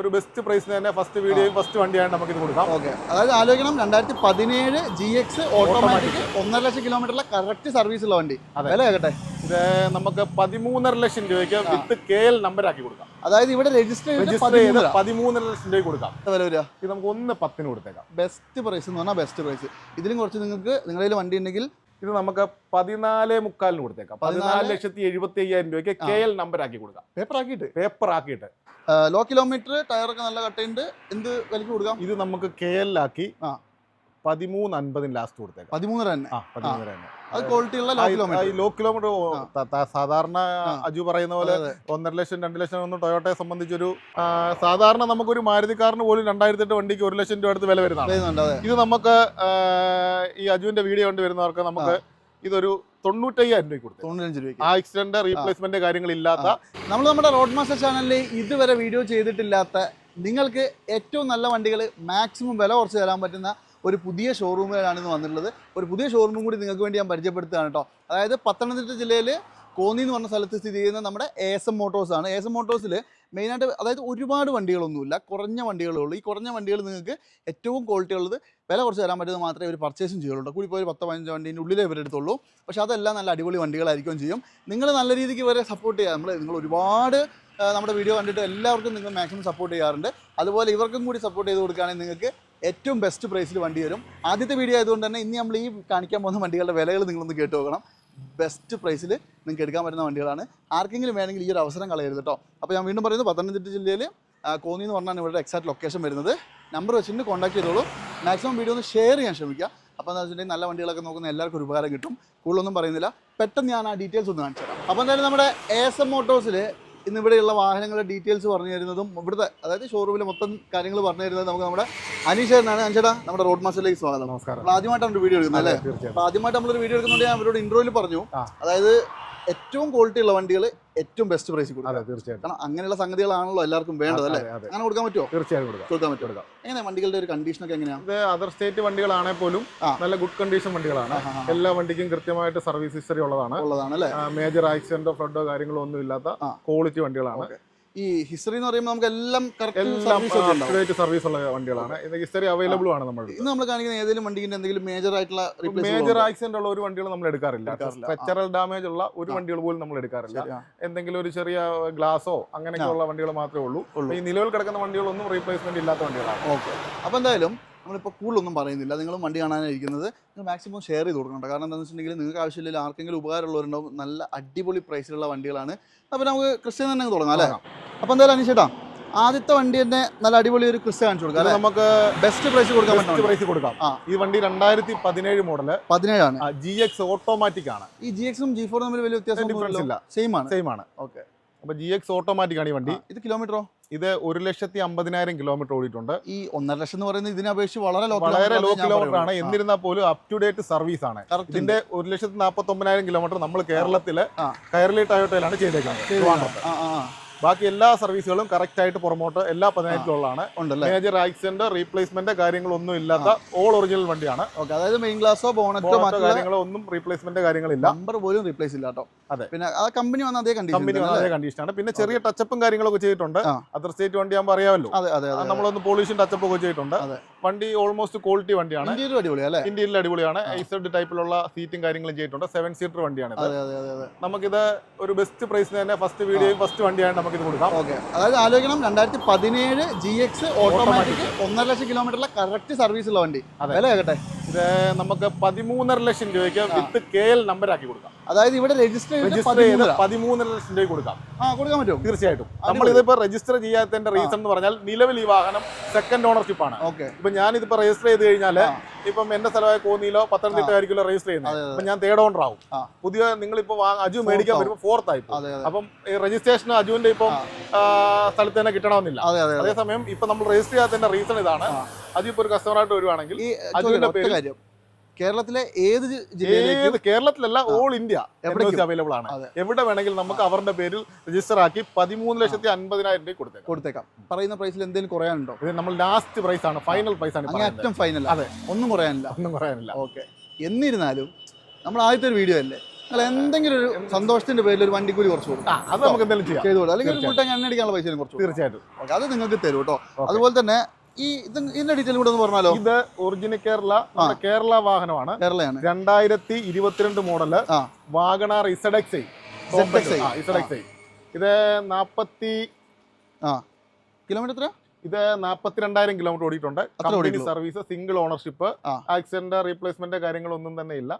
ഒരു ബെസ്റ്റ് പ്രൈസിന് തന്നെ ഫസ്റ്റ് വീഡിയോയും ഫസ്റ്റ് വണ്ടിയാണ് നമുക്ക് ഇത് കൊടുക്കാം. ഓക്കെ. അതായത് ആലോചിക്കണം രണ്ടായിരത്തി പതിനേഴ് ജി എക്സ് ഓട്ടോമാറ്റിക് ഒന്നര ലക്ഷം കിലോമീറ്ററിലെ കറക്റ്റ് സർവീസ് ഉള്ള വണ്ടി. അതെ. വില കേട്ടെ? ഇത് നമുക്ക് പതിമൂന്നര ലക്ഷം രൂപയ്ക്ക് വിത്ത് കെ എൽ നമ്പർ ആക്കി കൊടുക്കാം. അതായത് ഇവിടെ രജിസ്റ്റർ രജിസ്റ്റർ ചെയ്ത് പതിമൂന്നര. പതിമൂന്നര ലക്ഷം രൂപ കൊടുക്കാം. വില വരിക? ഇത് നമുക്ക് ഒന്ന് പത്തിന് കൊടുത്തേക്കാം. ബെസ്റ്റ് പ്രൈസ് എന്ന് പറഞ്ഞാൽ ബെസ്റ്റ് പ്രൈസ് ഇതിലും കുറച്ച് നിങ്ങൾക്ക് നിങ്ങളുടെ വണ്ടി ഉണ്ടെങ്കിൽ ഇത് നമുക്ക് പതിനാല് മുക്കാലിന് കൊടുത്തേക്കാം. പതിനാല് ലക്ഷത്തി എഴുപത്തി അയ്യായിരം രൂപയ്ക്ക് കെ എൽ നമ്പർ ആക്കി കൊടുക്കാം. പേപ്പർ ആക്കിയിട്ട് പേപ്പർ ആക്കിയിട്ട് ലോ കിലോമീറ്റർ ടയറൊക്കെ നല്ല കട്ടയുണ്ട്. എന്ത് വിലക്ക് കൊടുക്കാം? ഇത് നമുക്ക് കെ എൽ ആക്കി. പതിമൂന്ന് അൻപതിന് ലാസ്റ്റ് കൊടുത്തേക്കാം. പതിമൂന്നര തന്നെ. ആ പതിമൂന്നര തന്നെ. അത് ക്വാളിറ്റി ഉള്ള ലോ കിലോമീറ്റർ ലോ കിലോമീറ്റർ സാധാരണ അജു പറയുന്ന പോലെ ഒന്നര ലക്ഷം രണ്ട് ലക്ഷം ഒന്നും ടൊയോട്ടയെ സംബന്ധിച്ചൊരു സാധാരണ നമുക്കൊരു മാരുതി കാറിന് പോലും രണ്ടായിരത്തി എട്ട് വണ്ടിക്ക് ഒരു ലക്ഷം രൂപ അടുത്ത് വില വരുന്നതാണ്. ഇത് നമുക്ക് ഈ അജുവിന്റെ വീഡിയോ കൊണ്ട് വരുന്നവർക്ക് നമുക്ക് ഇതൊരു തൊണ്ണൂറ്റയ്യായിരം രൂപ കൊടുത്തു തൊണ്ണൂറ്റഞ്ച് രൂപയ്ക്ക്. ആക്സിഡന്റ് റീപ്ലേസ്മെന്റ് കാര്യങ്ങളില്ലാത്ത നമ്മൾ നമ്മുടെ റോഡ് മാസ്റ്റർ ചാനലിൽ ഇതുവരെ വീഡിയോ ചെയ്തിട്ടില്ലാത്ത നിങ്ങൾക്ക് ഏറ്റവും നല്ല വണ്ടികൾ മാക്സിമം വില കുറച്ച് തരാൻ പറ്റുന്ന ഒരു പുതിയ ഷോറൂമിലാണ് ഇന്ന് വന്നിട്ടുള്ളത്. ഒരു പുതിയ ഷോറൂമും കൂടി നിങ്ങൾക്ക് വേണ്ടി ഞാൻ പരിചയപ്പെടുത്തുകയാണ് കേട്ടോ അതായത് പത്തനംതിട്ട ജില്ലയിൽ കോന്നി എന്ന് പറഞ്ഞ സ്ഥലത്ത് സ്ഥിതി ചെയ്യുന്ന നമ്മുടെ എ എസ് എം മോട്ടോഴ്സാണ് എ എസ് എം മോട്ടോഴ്സിൽ മെയിനായിട്ട് അതായത് ഒരുപാട് വണ്ടികളൊന്നുമില്ല. കുറഞ്ഞ വണ്ടികളേ ഉള്ളൂ. ഈ കുറഞ്ഞ വണ്ടികൾ നിങ്ങൾക്ക് ഏറ്റവും ക്വാളിറ്റി ഉള്ളത് വില കുറച്ച് തരാൻ പറ്റുന്നത് മാത്രമേ ഒരു പർച്ചേസും ചെയ്യുള്ളൂ കൂടി പോയി ഒരു പത്ത് പതിനഞ്ച് വണ്ടീന്റെ ഉള്ളിലേ ഇവരെടുത്തുള്ളൂ പക്ഷേ അതെല്ലാം നല്ല അടിപൊളി വണ്ടികളായിരിക്കും ചെയ്യും. നിങ്ങൾ നല്ല രീതിക്ക് ഇവരെ സപ്പോർട്ട് ചെയ്യുക നമ്മൾ നിങ്ങൾ ഒരുപാട് നമ്മുടെ വീഡിയോ കണ്ടിട്ട് എല്ലാവർക്കും നിങ്ങൾ മാക്സിമം സപ്പോർട്ട് ചെയ്യാറുണ്ട്. അതുപോലെ ഇവർക്കും കൂടി സപ്പോർട്ട് ചെയ്ത് കൊടുക്കുകയാണെങ്കിൽ നിങ്ങൾക്ക് ഏറ്റവും ബെസ്റ്റ് പ്രൈസിൽ വണ്ടി വരും. ആദ്യത്തെ വീഡിയോ ആയതുകൊണ്ട് തന്നെ ഇന്ന് നമ്മൾ ഈ കാണിക്കാൻ പോകുന്ന വണ്ടികളുടെ വിലകൾ നിങ്ങളൊന്ന് കേട്ട് നോക്കണം. ബെസ്റ്റ് പ്രൈസിൽ നിങ്ങൾക്ക് എടുക്കാൻ പറ്റുന്ന വണ്ടികളാണ്. ആർക്കെങ്കിലും വേണമെങ്കിൽ ഈ ഒരു അവസരം കളയരുത് കേട്ടോ അപ്പോൾ ഞാൻ വീണ്ടും പറയുന്നത് പത്തനംതിട്ട ജില്ലയിൽ കോന്നി എന്ന് പറഞ്ഞാണ് ഇവിടെ എക്സാക്ട് ലൊക്കേഷൻ വരുന്നത്. നമ്പർ വെച്ചിട്ട് കോൺടാക്ട് ചെയ്തോളൂ. മാക്സിമം വീഡിയോ ഒന്ന് ഷെയർ ചെയ്യാൻ ശ്രമിക്കുക. അപ്പോൾ എന്താ വെച്ചിട്ടുണ്ടെങ്കിൽ നല്ല വണ്ടികളൊക്കെ നോക്കുന്ന എല്ലാവർക്കും ഒരു ഉപകാരം കിട്ടും. കൂടുതലൊന്നും പറയുന്നില്ല. പെട്ടെന്ന് ഞാൻ ആ ഡീറ്റെയിൽസ് ഒന്ന് കാണിച്ചു തരാം അപ്പോൾ എന്തായാലും നമ്മുടെ എ എസ് എം മോട്ടോഴ്സിൽ ഇന്ന് ഇവിടെയുള്ള വാഹനങ്ങളുടെ ഡീറ്റെയിൽസ് പറഞ്ഞു തരുന്നതും ഇവിടുത്തെ അതായത് ഷോറൂമിലെ മൊത്തം കാര്യങ്ങൾ പറഞ്ഞു തരുന്നത് നമുക്ക് നമ്മുടെ അനീഷേട്ടനാണ് അനീഷേട്ടാ നമ്മുടെ റോഡ് മാസ്റ്ററിലേക്ക് സ്വാഗതം. നമസ്കാരം. ആദ്യമായിട്ടാണ് വീഡിയോ എടുക്കുന്നത് അല്ലേ? അപ്പൊ തീർച്ചയായും നമ്മൾ ആദ്യമായിട്ട് നമ്മളൊരു വീഡിയോ എടുക്കുന്നുണ്ട് ഞാൻ അവരോട് ഇൻട്രോയിൽ പറഞ്ഞു. അതായത് ഏറ്റവും ക്വാളിറ്റി ഉള്ള വണ്ടികൾ ഏറ്റവും ബെസ്റ്റ് പ്രൈസിൽ കൊടുക്കാം അതെ തീർച്ചയായിട്ടും. കാരണം അങ്ങനെയുള്ള സംഗതികളാണല്ലോ എല്ലാവർക്കും വേണ്ടത് അല്ലേ? അങ്ങനെ കൊടുക്കാൻ പറ്റുമോ തീർച്ചയായും കൊടുക്കാം. കൊടുക്കാൻ പറ്റും എങ്ങനെ വണ്ടികളുടെ ഒരു കണ്ടീഷൻ ഒക്കെ എങ്ങനെയാണ് ഇത് അതർ സ്റ്റേറ്റ് വണ്ടികളാണെങ്കിൽ പോലും നല്ല ഗുഡ് കണ്ടീഷൻ വണ്ടികളാണ്. എല്ലാ വണ്ടിക്കും കൃത്യമായിട്ട് സർവീസ് ഹിസ്റ്ററി ഉള്ളതാണ്. ഉള്ളതാണ് അല്ലേ? മേജർ ആക്സിഡന്റോ ഫ്ലഡോ കാര്യങ്ങളോ ഒന്നും ഇല്ലാത്ത ക്വാളിറ്റി വണ്ടികളാണ്. ഈ ഹിസ്റ്ററി എന്ന് പറയുമ്പോൾ നമുക്ക് എല്ലാം കറക്റ്റ് സർവീസ് ഉള്ള വണ്ടികളാണ്. ഹിസ്റ്ററി അവൈലബിൾ ആണ് നമ്മൾ ഇന്ന് നമ്മൾ കാണിക്കുന്ന ഏതെങ്കിലും വണ്ടിന്റെ എന്തെങ്കിലും മേജർ ആയിട്ടുള്ള മേജർ ആക്സിഡന്റ് ഉള്ള ഒരു വണ്ടികൾ നമ്മൾ എടുക്കാറില്ല. സ്ട്രക്ചറൽ ഡാമേജ് ഉള്ള ഒരു വണ്ടികൾ പോലും നമ്മൾ എടുക്കാറില്ല. എന്തെങ്കിലും ഒരു ചെറിയ ഗ്ലാസോ അങ്ങനെയൊക്കെ ഉള്ള വണ്ടികൾ മാത്രമേ ഉള്ളൂ. ഉള്ളൂ. ഈ നിലവിൽ കിടക്കുന്ന വണ്ടികളൊന്നും റീപ്ലേസ്മെന്റ് ഇല്ലാത്ത വണ്ടികളാണ്. ഓക്കെ. അപ്പോൾ എന്തായാലും നമ്മളിപ്പോൾ കൂടുതലൊന്നും പറയുന്നില്ല. നിങ്ങൾ വണ്ടി കാണാനായിരിക്കുന്നത് നിങ്ങൾ മാക്സിമം ഷെയർ ചെയ്ത് കൊടുക്കണം കാരണം എന്താണെന്ന് വെച്ചിട്ടുണ്ടെങ്കിൽ നിങ്ങൾക്ക് ആവശ്യമില്ല ആർക്കെങ്കിലും ഉപകാരമുള്ളവരുണ്ടാവും നല്ല അടിപൊളി പ്രൈസിലുള്ള വണ്ടികളാണ്. അപ്പോൾ നമുക്ക് ക്രിസ്ത്യൻ തന്നെ അങ്ങ് തുടങ്ങാം അല്ലേ? അപ്പോൾ എന്തായാലും അനീഷേട്ടാ ആദ്യത്തെ വണ്ടി തന്നെ നല്ല അടിപൊളി ഒരു ക്രിസ്റ്റ കാണിച്ചു കൊടുക്കാം നമുക്ക് ബെസ്റ്റ് പ്രൈസ് കൊടുക്കാം ബെസ്റ്റ് പ്രൈസ് കൊടുക്കാം. ഈ വണ്ടി രണ്ടായിരത്തി പതിനേഴ് മോഡൽ പതിനേഴാണ് ജി എക്സ് ഓട്ടോമാറ്റിക് ആണ്. ഈ ജി എക്സും ജി ഫോറും തമ്മിൽ വലിയ വ്യത്യാസം ഡിഫറൻസ് ഇല്ല. സെയിം ആണ്. സെയിം ആണ്. ഓക്കെ അപ്പൊ ജി എക്സ് ഓട്ടോമാറ്റിക് ആണ് ഈ വണ്ടി. ഇത് കിലോമീറ്ററോ ഇത് ഒരു ലക്ഷത്തി അമ്പതിനായിരം കിലോമീറ്റർ ഓടിയിട്ടുണ്ട്. ഈ ഒന്നര ലക്ഷം എന്ന് പറയുന്നത് ഇതിനെ അപേക്ഷിച്ച് വളരെ ലോ വളരെ ലോ കിലോമീറ്റർ ആണ്. എന്നിരുന്നാൽ പോലും അപ് ടു ഡേറ്റ് സർവീസ് ആണ്. ഇതിന്റെ ഒരു ലക്ഷത്തി നാൽപ്പത്തി ഒമ്പതിനായിരം കിലോമീറ്റർ നമ്മൾ കേരളത്തിലെ കയറലി കയർലി ടയോട്ടയിലാണ് ചെയ്തേക്കുന്നത്. ബാക്കി എല്ലാ സർവീസുകളും കറക്റ്റ് ആയിട്ട് പുറമോട്ട് എല്ലാ പതിനായിരത്തിലുള്ളതാണ് ഉണ്ടല്ലേ? മേജർ ആക്സിഡന്റ് റീപ്ലേസ്മെന്റ് കാര്യങ്ങളൊന്നും ഇല്ലാത്ത ഓൾ ഒറിജിനൽ വണ്ടിയാണ്. അതായത് മെയിൻ ഗ്ലാസോ ബോണറ്റോ കാര്യങ്ങളോ ഒന്നും റീപ്ലേസ്മെന്റ് കാര്യങ്ങളില്ല. നമ്പർ പോലും റീപ്ലേസ് ഇല്ല കേട്ടോ. അതെ. പിന്നെ ആ കമ്പനി വന്ന അതേ കമ്പനി വന്ന അതേ കണ്ടീഷനാണ് പിന്നെ ചെറിയ ടച്ചപ്പും കാര്യങ്ങളൊക്കെ ചെയ്തിട്ടുണ്ട്. അതർ സ്റ്റേറ്റ് വണ്ടി ആകുമ്പോൾ അറിയാമല്ലോ. നമ്മളൊന്ന് പോളിഷൻ ടച്ചപ്പ് ഒക്കെ ചെയ്തിട്ടുണ്ട്. അതെ. വണ്ടി ഓൾമോസ്റ്റ് ക്വാളിറ്റി വണ്ടിയാണ്. ഇന്ത്യയിൽ അടിപൊളിയാ അല്ലേ? ഇന്ത്യയിൽ അടിപൊളിയാണ്. ഐസഡ് ടൈപ്പിലുള്ള സീറ്റും കാര്യങ്ങളും ചെയ്തിട്ടുണ്ട്. സെവൻ സീറ്റർ വണ്ടിയാണ് നമുക്കിത് ഒരു ബെസ്റ്റ് പ്രൈസിന് തന്നെ ഫസ്റ്റ് വീഡിയോയും ഫസ്റ്റ് വണ്ടിയാണ് നമുക്കിത് കൊടുക്കാം. ഓക്കെ. അതായത് ആലോചിക്കണം രണ്ടായിരത്തി പതിനേഴ് ജി എക്സ് ഓട്ടോമാറ്റിക് ഒന്നര ലക്ഷം കിലോമീറ്ററിലെ കറക്റ്റ് സർവീസ് ഉള്ള വണ്ടി. അതെ. വില കേട്ടെ? ഇത് നമുക്ക് പതിമൂന്നര ലക്ഷം രൂപയ്ക്ക് വിത്ത് കെ എൽ നമ്പർ ആക്കി കൊടുക്കാം. അതായത് ഇവിടെ രജിസ്റ്റർ രജിസ്റ്റർ ചെയ്ത് പതിമൂന്നര. ലക്ഷം രൂപയ്ക്ക് കൊടുക്കാം. ആ കൊടുക്കാൻ പറ്റും തീർച്ചയായിട്ടും. നമ്മൾ ഇതിപ്പോ രജിസ്റ്റർ ചെയ്യാത്തതിന്റെ റീസൺ എന്ന് പറഞ്ഞാൽ നിലവിൽ ഈ വാഹനം സെക്കൻഡ് ഓണർഷിപ്പ് ആണ്. ഓക്കെ. ഇപ്പൊ ഞാൻ ഇതിപ്പോ രജിസ്റ്റർ ചെയ്ത് കഴിഞ്ഞാൽ. ഇപ്പം എന്റെ സ്ഥലമായ കോന്നിയിലോ പത്തനംതിട്ട ആയിരിക്കും രജിസ്റ്റർ ചെയ്യുന്നത്. അപ്പൊ ഞാൻ തേർഡ് ഓണർ ആവും. പുതിയ നിങ്ങളിപ്പോ ഇപ്പൊ അജു മേടിക്കാൻ. വരുമ്പോൾ ഫോർത്ത് ആയി അപ്പം ഈ രജിസ്ട്രേഷൻ അജുവിന്റെ ഇപ്പം സ്ഥലത്ത് തന്നെ കിട്ടണമെന്നില്ല. അതെ അതെ അതെ. അതേസമയം ഇപ്പൊ നമ്മൾ രജിസ്റ്റർ ചെയ്യാത്തതിന്റെ റീസൺ ഇതാണ്. അജു ഇപ്പൊ ഒരു കസ്റ്റമർ ആയിട്ട് വരുവാണെങ്കിൽ അജുവിന്റെ കാര്യം. കേരളത്തിലെ ഏത് ജില്ലയിലേക്ക് ഏത് കേരളത്തിലല്ല ഓൾ ഇന്ത്യ. അവൈലബിൾ ആണ്. എവിടെ വേണമെങ്കിലും നമുക്ക് അവരുടെ പേരിൽ രജിസ്റ്റർ ആക്കി പതിമൂന്ന് ലക്ഷത്തി അൻപതിനായിരം രൂപ കൊടുത്തേക്കാം. കൊടുത്തേക്കാം. പറയുന്ന പ്രൈസിൽ എന്തെങ്കിലും കുറയാനുണ്ടോ? ഇത് നമ്മൾ ലാസ്റ്റ് പ്രൈസ് ആണ് ഫൈനൽ പ്രൈസ് ആണ് ഏറ്റവും അറ്റം ഫൈനൽ അതെ. ഒന്നും കുറയാനില്ല. ഒന്നും കുറയാനില്ല. ഓക്കെ. എന്നിരുന്നാലും നമ്മൾ ആദ്യത്തെ ഒരു വീഡിയോ അല്ലേ? അല്ല എന്തെങ്കിലും ഒരു സന്തോഷത്തിന്റെ പേരിൽ ഒരു വണ്ടി വണ്ടിക്കൂലി കുറച്ച് കൊടുക്കും. അത് നമുക്ക് എന്തെങ്കിലും ചെയ്യാം. ചെയ്തു അല്ലെങ്കിൽ ഒരു ഫുൾ ടാങ്ക് എണ്ണ അടിക്കാനുള്ള പൈസ കുറച്ച് തീർച്ചയായിട്ടും. അത് നിങ്ങൾക്ക് തരും കേട്ടോ. അതുപോലെ തന്നെ ഈ ഇത് ഇതിന്റെ ഡീറ്റെയിൽ കൂടെ ഒന്ന് പറഞ്ഞാലോ? ഇത് ഒറിജിനൽ കേരള കേരള വാഹനമാണ്. കേരളയാണ്. രണ്ടായിരത്തി ഇരുപത്തിരണ്ട് മോഡൽ വാഗണാർ ഇസഡക്സ്. ഇസഡെക്സ് ഇത് നാപ്പത്തി ആ. കിലോമീറ്റർ ഇത് നാപ്പത്തിരണ്ടായിരം കിലോമീറ്റർ ഓടിയിട്ടുണ്ട്. Company service single ownership. Accident replacement കാര്യങ്ങളൊന്നും തന്നെ ഇല്ല.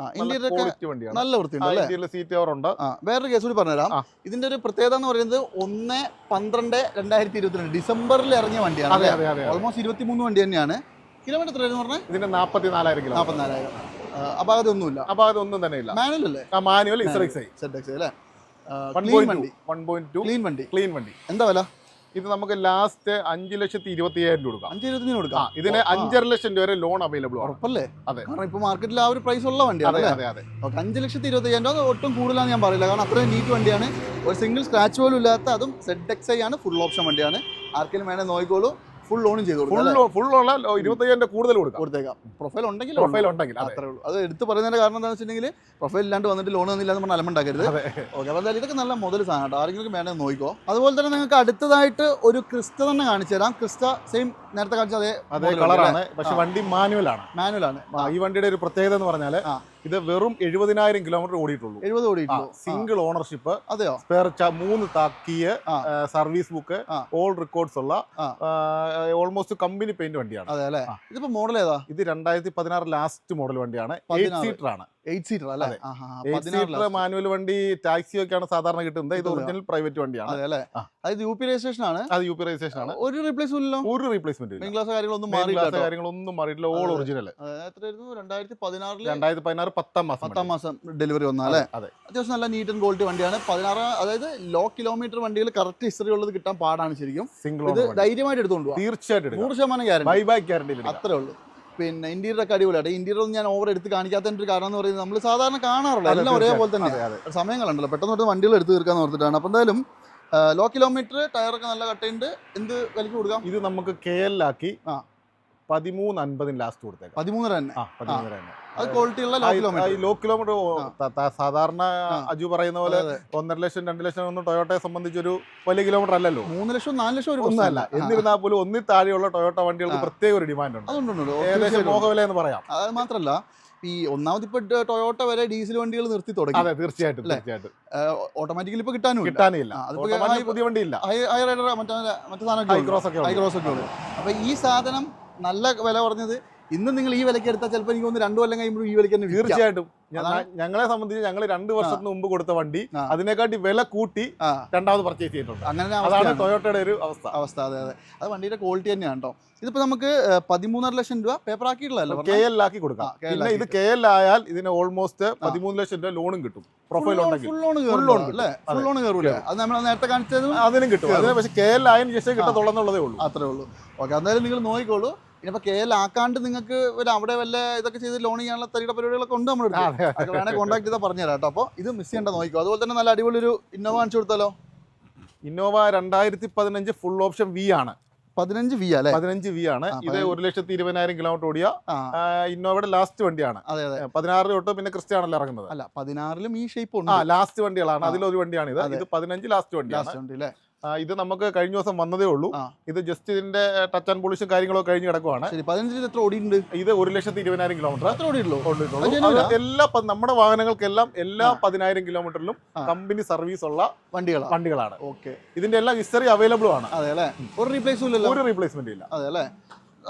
നല്ല വൃത്തിയുണ്ട് സീറ്റ് കവർ ഉണ്ട്. വേറൊരു കേസ് കൂടി പറഞ്ഞുതരാം. ഇതിന്റെ ഒരു പ്രത്യേകത എന്ന് പറയുന്നത് ഒന്ന് പന്ത്രണ്ട് രണ്ടായിരത്തി ഇരുപത്തിരണ്ട് ഡിസംബറിൽ ഇറങ്ങിയ വണ്ടിയാണ് അതെ ഇരുപത്തി ഓൾമോസ്റ്റ് ഇരുപത്തിമൂന്ന് വണ്ടി തന്നെയാണ്. കിലോമീറ്റർ എത്രയായിരുന്നു പറഞ്ഞത് ഇതിന്റെ നാപ്പത്തി നാലായിരം കിലോ നാൽപ്പത്തിനാലായിരം അപ്പൊ അതൊന്നും തന്നെ ഇല്ല. മാനുവൽ അല്ലേ? ആ മാനുവൽ ഇസറക്സ് ഐ സെഡ് എക്സ് അല്ലേ? വണ്ടി. ക്ലീൻ വണ്ടി. എന്താ വില? ഇത് നമുക്ക് ലാസ്റ്റ് അഞ്ച് ലക്ഷത്തി ഇരുപത്തി അയ്യായിരം രൂപ കൊടുക്കാം. അഞ്ച് ഇരുപത്തി കൊടുക്കാം ഇതിന് അഞ്ചര ലക്ഷം രൂപ വരെ ലോൺ അവൈലബിൾ ഉറപ്പല്ലേ? അതെ. കാരണം ഇപ്പൊ മാർക്കറ്റിൽ ആ ഒരു പ്രൈസ് ഉള്ള വണ്ടിയാണ് അതെ അതെ ഓക്കെ അഞ്ച് ലക്ഷത്തി ഇരുപത്തി അയ്യായിരം രൂപ ഒട്ടും കൂടുതലാണ് ഞാൻ പറയില്ല. കാരണം അത്രയും നീറ്റ് വണ്ടിയാണ്. ഒരു സിംഗിൾ സ്ക്രാച്ച് പോലും ഇല്ലാത്ത അതും സെഡ് എക്സ് ഐ ആണ് ഫുൾ ഓപ്ഷൻ വണ്ടിയാണ്. ആർക്കെങ്കിലും വേണേൽ നോക്കിക്കോളൂ. ഫുൾ ലോണും ചെയ്ത് കൊടുക്കും ഫുൾ ഉള്ള ഇരുപത്തയ്യായിരം കൂടുതൽ കൊടുക്കാം. കൊടുത്തേക്കാം. പ്രൊഫൈൽ ഉണ്ടെങ്കിൽ പ്രൊഫൈൽ ഉണ്ടെങ്കിൽ അതെ. അത്രേ ഉള്ളൂ. അത് എടുത്ത് പറയുന്നതിന്റെ കാരണം എന്താണെന്ന് വെച്ചിട്ടുണ്ടെങ്കിൽ പ്രൊഫൈൽ ഇല്ലാണ്ട് വന്നിട്ട് ലോൺ തന്നില്ല എന്ന് പറഞ്ഞാൽ അലമുണ്ടാക്കരുത്. ഓക്കെ അപ്പോൾ എന്തായാലും ഇതൊക്കെ നല്ല മുതൽ സാധനമാണ് ആരെങ്കിലും വേണമെങ്കിൽ നോക്കിക്കോ. അതുപോലെ തന്നെ നിങ്ങൾക്ക് അടുത്തതായിട്ട് ഒരു ക്രിസ്റ്റ തന്നെ കാണിച്ചു തരാം. ക്രിസ്റ്റ സെയിം നേരത്തെ കാണിച്ച അതേ അതേ കളറാണ് പക്ഷെ വണ്ടി മാനുവൽ ആണ്. മാനുവൽ ആണ്. ഈ വണ്ടിയുടെ ഒരു പ്രത്യേകത എന്ന് പറഞ്ഞാൽ. ഇത് വെറും എഴുപതിനായിരം കിലോമീറ്റർ ഓടിയിട്ടുള്ളൂ. എഴുപത് ഓടിയിട്ടുള്ളൂ. സിംഗിൾ ഓണർഷിപ്പ് അതെയോ? സ്പെയർ മൂന്ന് താക്കിയ സർവീസ് ബുക്ക് ഓൾ റെക്കോർഡ്സ് ഉള്ള ഓൾമോസ്റ്റ് കമ്പനി പെയിന്റ് വണ്ടിയാണ്. അതെ അല്ലേ? ഇതിപ്പോ മോഡൽ ഏതാ? ഇത് രണ്ടായിരത്തി പതിനാറ് ലാസ്റ്റ് മോഡൽ വണ്ടിയാണ്. എയ്റ്റ്. സീറ്റർ ആണ്. എയ്റ്റ് സീറ്റർ അല്ലേ? എയ്റ്റ് സീറ്റർ മാനുവൽ വണ്ടി ടാക്സി ഒക്കെയാണ് സാധാരണ കിട്ടുന്നത്. ഇത്. ഒറിജിനൽ പ്രൈവറ്റ് വണ്ടിയാണ്. അതെ അല്ലേ. അത് യു പി രജിസ്ട്രേഷൻ ആണ്. അത് യു പി രജിസ്ട്രേഷൻ ആണ്. ഒരു റീപ്ലേസ്മെന്റ് ഒരു റീപ്ലേസ്മെന്റ് ക്ലാസ് കാര്യങ്ങളൊന്നും മാറിയില്ല. കാര്യങ്ങളൊന്നും മാറിയിട്ടില്ല. ഓൾ ഒറിജിനൽ എത്രയായിരുന്നു രണ്ടായിരത്തി പതിനാറിൽ രണ്ടായിരത്തി പതിനാറ് പത്താം മാസം പത്താം മാസം ഡെലിവറി വന്ന അല്ലേ? അതെ അത്യാവശ്യം നല്ല നീറ്റ് ആൻഡ് ക്വാളിറ്റി വണ്ടിയാണ്. പതിനാറ് അതായത് ലോ കിലോമീറ്റർ വണ്ടികൾ കറക്റ്റ് ഹിസ്റ്ററി ഉള്ളത് കിട്ടാൻ പാടാണ് ശരിക്കും. സിംഗിൾ ഇത് ധൈര്യമായിട്ട് എടുത്തുകൊണ്ട് തീർച്ചയായിട്ടും. നൂറ് ശതമാനം ഗ്യാരണ്ടി ബൈ ബൈ ഗ്യാരണ്ടി അത്രേ ഉള്ളൂ. പിന്നെ ഇന്റീരിയർ ഒക്കെ അടിപൊളിയായിട്ട് ഇന്റീരിയർ ഒന്നും ഞാൻ ഓവർ എടുത്ത് കാണിക്കാത്തതിന്റെ ഒരു കാരണം എന്ന് പറയുന്നത് നമ്മൾ സാധാരണ കാണാറുള്ള. എല്ലാം ഒരേപോലെ തന്നെ. സമയങ്ങളുണ്ടല്ലോ പെട്ടെന്ന് തൊട്ട് വണ്ടികൾ എടുത്ത് തീർക്കാന്ന് ഓർത്തിട്ടാണ്. അപ്പോൾ എന്തായാലും ലോ കിലോമീറ്റർ ടയറൊക്കെ നല്ല കട്ടുണ്ട് എന്ത് വിലക്ക് കൊടുക്കാം? ഇത് നമുക്ക് കെ എൽ ആക്കി ആ. പതിമൂന്ന് അൻപതിന് ലാസ്റ്റ് കൊടുത്തേക്കാം. പതിമൂന്നര തന്നെ. ആ പതിമൂന്ന് തന്നെ. അത് ക്വാളിറ്റി ഉള്ള ലോ കിലോമീറ്റർ ലോ കിലോമീറ്റർ സാധാരണ. അജു പറയുന്ന പോലെ ഒന്നര ലക്ഷം രണ്ട് ലക്ഷം ഒന്നും ടൊയോട്ടയെ സംബന്ധിച്ചൊരു വലിയ കിലോമീറ്റർ അല്ലല്ലോ. മൂന്ന് ലക്ഷം നാല് ലക്ഷം ഒരു ഒന്നല്ല. എന്നിരുന്നാൽ പോലും ഒന്നിൽ താഴെയുള്ള ടൊയോട്ട വണ്ടികൾക്ക് പ്രത്യേക ഒരു ഡിമാൻഡ് ഉണ്ട്. ഏകദേശം. മോഹവില എന്ന് പറയാം. അത് മാത്രല്ല ഈ ഒന്നാമത് ഇപ്പൊ ടൊയോട്ട വരെ ഡീസൽ വണ്ടികൾ നിർത്തി തുടങ്ങി. അതെ തീർച്ചയായിട്ടും തീർച്ചയായിട്ടും. ഓട്ടോമാറ്റിക്കലി ഇപ്പൊ കിട്ടാനും കിട്ടാനേ ഇല്ല ആ, അതിപ്പോ ഓട്ടോമാറ്റിക് ഹൈ- പുതിയ വണ്ടിയില്ല. ഹൈ റൈഡർ മറ്റേ മറ്റേ സാധനം ക്രോസ് ഒക്കെ ഹൈ ക്രോസ് ഒക്കെ ഉള്ളു. അപ്പൊ ഈ സാധനം നല്ല വില കുറഞ്ഞത് ഇന്ന് നിങ്ങൾ ഈ വിലക്ക് എടുത്താൽ ചിലപ്പോൾ എനിക്ക് തോന്നുന്നു രണ്ടു കൊല്ലം കഴിയുമ്പോൾ ഈ വിലക്ക് തന്നെ. തീർച്ചയായിട്ടും. ഞങ്ങളെ സംബന്ധിച്ച് ഞങ്ങൾ രണ്ട് വർഷത്തിന് മുമ്പ് കൊടുത്ത വണ്ടി. അതിനെക്കാട്ടി വില കൂട്ടി രണ്ടാമത് പർച്ചേസ് ചെയ്തിട്ടുണ്ട്. അങ്ങനെ അതാണ് ടൊയോട്ടയുടെ ഒരു അവസ്ഥ. അവസ്ഥ അതെ അതെ. അത് വണ്ടിയുടെ ക്വാളിറ്റി തന്നെയാണ് കേട്ടോ ഇതിപ്പോ നമുക്ക് പതിമൂന്നര ലക്ഷം രൂപ പേപ്പർ ആക്കിയിട്ടുള്ളതല്ലോ കെ എൽ ആക്കി കൊടുക്കാം. പിന്നെ ഇത്. കെ എൽ ആയാൽ ഇതിന് ഓൾമോസ്റ്റ് പതിമൂന്ന് ലക്ഷം രൂപ ലോണും കിട്ടും. പ്രൊഫൈൽ ഉണ്ടെങ്കിൽ ഫുൾ ലോൺ കയറൂല. അത്. നമ്മൾ നേരത്തെ കാണിച്ചത് അതിനും കിട്ടും. അതിന് പക്ഷെ കെ എൽ ആയതിനു ശേഷം കിട്ടത്തുള്ളതേ ഉള്ളൂ. അത്രേ ഉള്ളൂ. ഓക്കെ എന്തായാലും നിങ്ങൾ നോക്കിക്കോളൂ. ഇനിയിപ്പോ കെ എൽ ആക്കാണ്ട് നിങ്ങൾക്ക് ഒരു അവിടെ വല്ല ഇതൊക്കെ ചെയ്ത് ലോൺ ചെയ്യാനുള്ള തരിയുടെ പരിപാടികളൊക്കെ ഉണ്ട് നമ്മുടെ അടുത്ത്. വേണമെങ്കിൽ കോൺടാക്ട് ചെയ്താൽ പറഞ്ഞുതരാം കേട്ടോ. അപ്പോൾ ഇത് മിസ് ചെയ്യേണ്ട നോക്കിക്കോ. അതുപോലെ തന്നെ നല്ല അടിപൊളി ഒരു ഇന്നോവ കാണിച്ചു കൊടുത്താലോ? ഇന്നോവ രണ്ടായിരത്തി പതിനഞ്ച് ഫുൾ ഓപ്ഷൻ വി ആണ്. പതിനഞ്ച് വി അല്ലേ? പതിനഞ്ച് വി ആണ്. ഇത്. ഒരു ലക്ഷത്തി ഇരുപതിനായിരം കിലോമീറ്റർ ഓടിയ ഇന്നോവയുടെ ലാസ്റ്റ് വണ്ടിയാണ്. അതെ അതെ. പതിനാറ് തൊട്ട് പിന്നെ ക്രിസ്ത്യാണല്ലോ ഇറങ്ങുന്നത്. അല്ല പതിനാറിലും ഈ ഷേപ്പ് ആ ഉണ്ട്. ലാസ്റ്റ് വണ്ടികളാണ്. അതിലൊരു വണ്ടിയാണ് ഇത്. ഇത് പതിനഞ്ച് ലാസ്റ്റ് വണ്ടി ലാസ്റ്റ് വണ്ടി അല്ലേ? ഇത് നമുക്ക് കഴിഞ്ഞ ദിവസം വന്നതേ ഉള്ളൂ. ഇത് ജസ്റ്റ് ഇതിന്റെ ടച്ച് ആൻഡ് പോളിഷും കാര്യങ്ങളൊക്കെ കഴിഞ്ഞ് കിടക്കുവാണ്. എത്ര ഓടിയിട്ടുണ്ട്? ഇത് ഒരു ലക്ഷത്തി ഇരുപതിനായിരം കിലോമീറ്റർ എത്ര ഓടിയിട്ടുള്ളൂ. എല്ലാ നമ്മുടെ വാഹനങ്ങൾക്കെല്ലാം എല്ലാ. പതിനായിരം കിലോമീറ്ററിലും കമ്പനി സർവീസ് ഉള്ള വണ്ടികളാണ് വണ്ടികളാണ്. ഓക്കെ. ഇതിന്റെ എല്ലാം ഹിസ്റ്ററി അവൈലബിൾ ആണ്. അതെ അല്ലേ? ഒരു റീപ്ലേസും ഒരു റീപ്ലേസ്മെന്റ് ഇല്ല. അതെ അല്ലേ?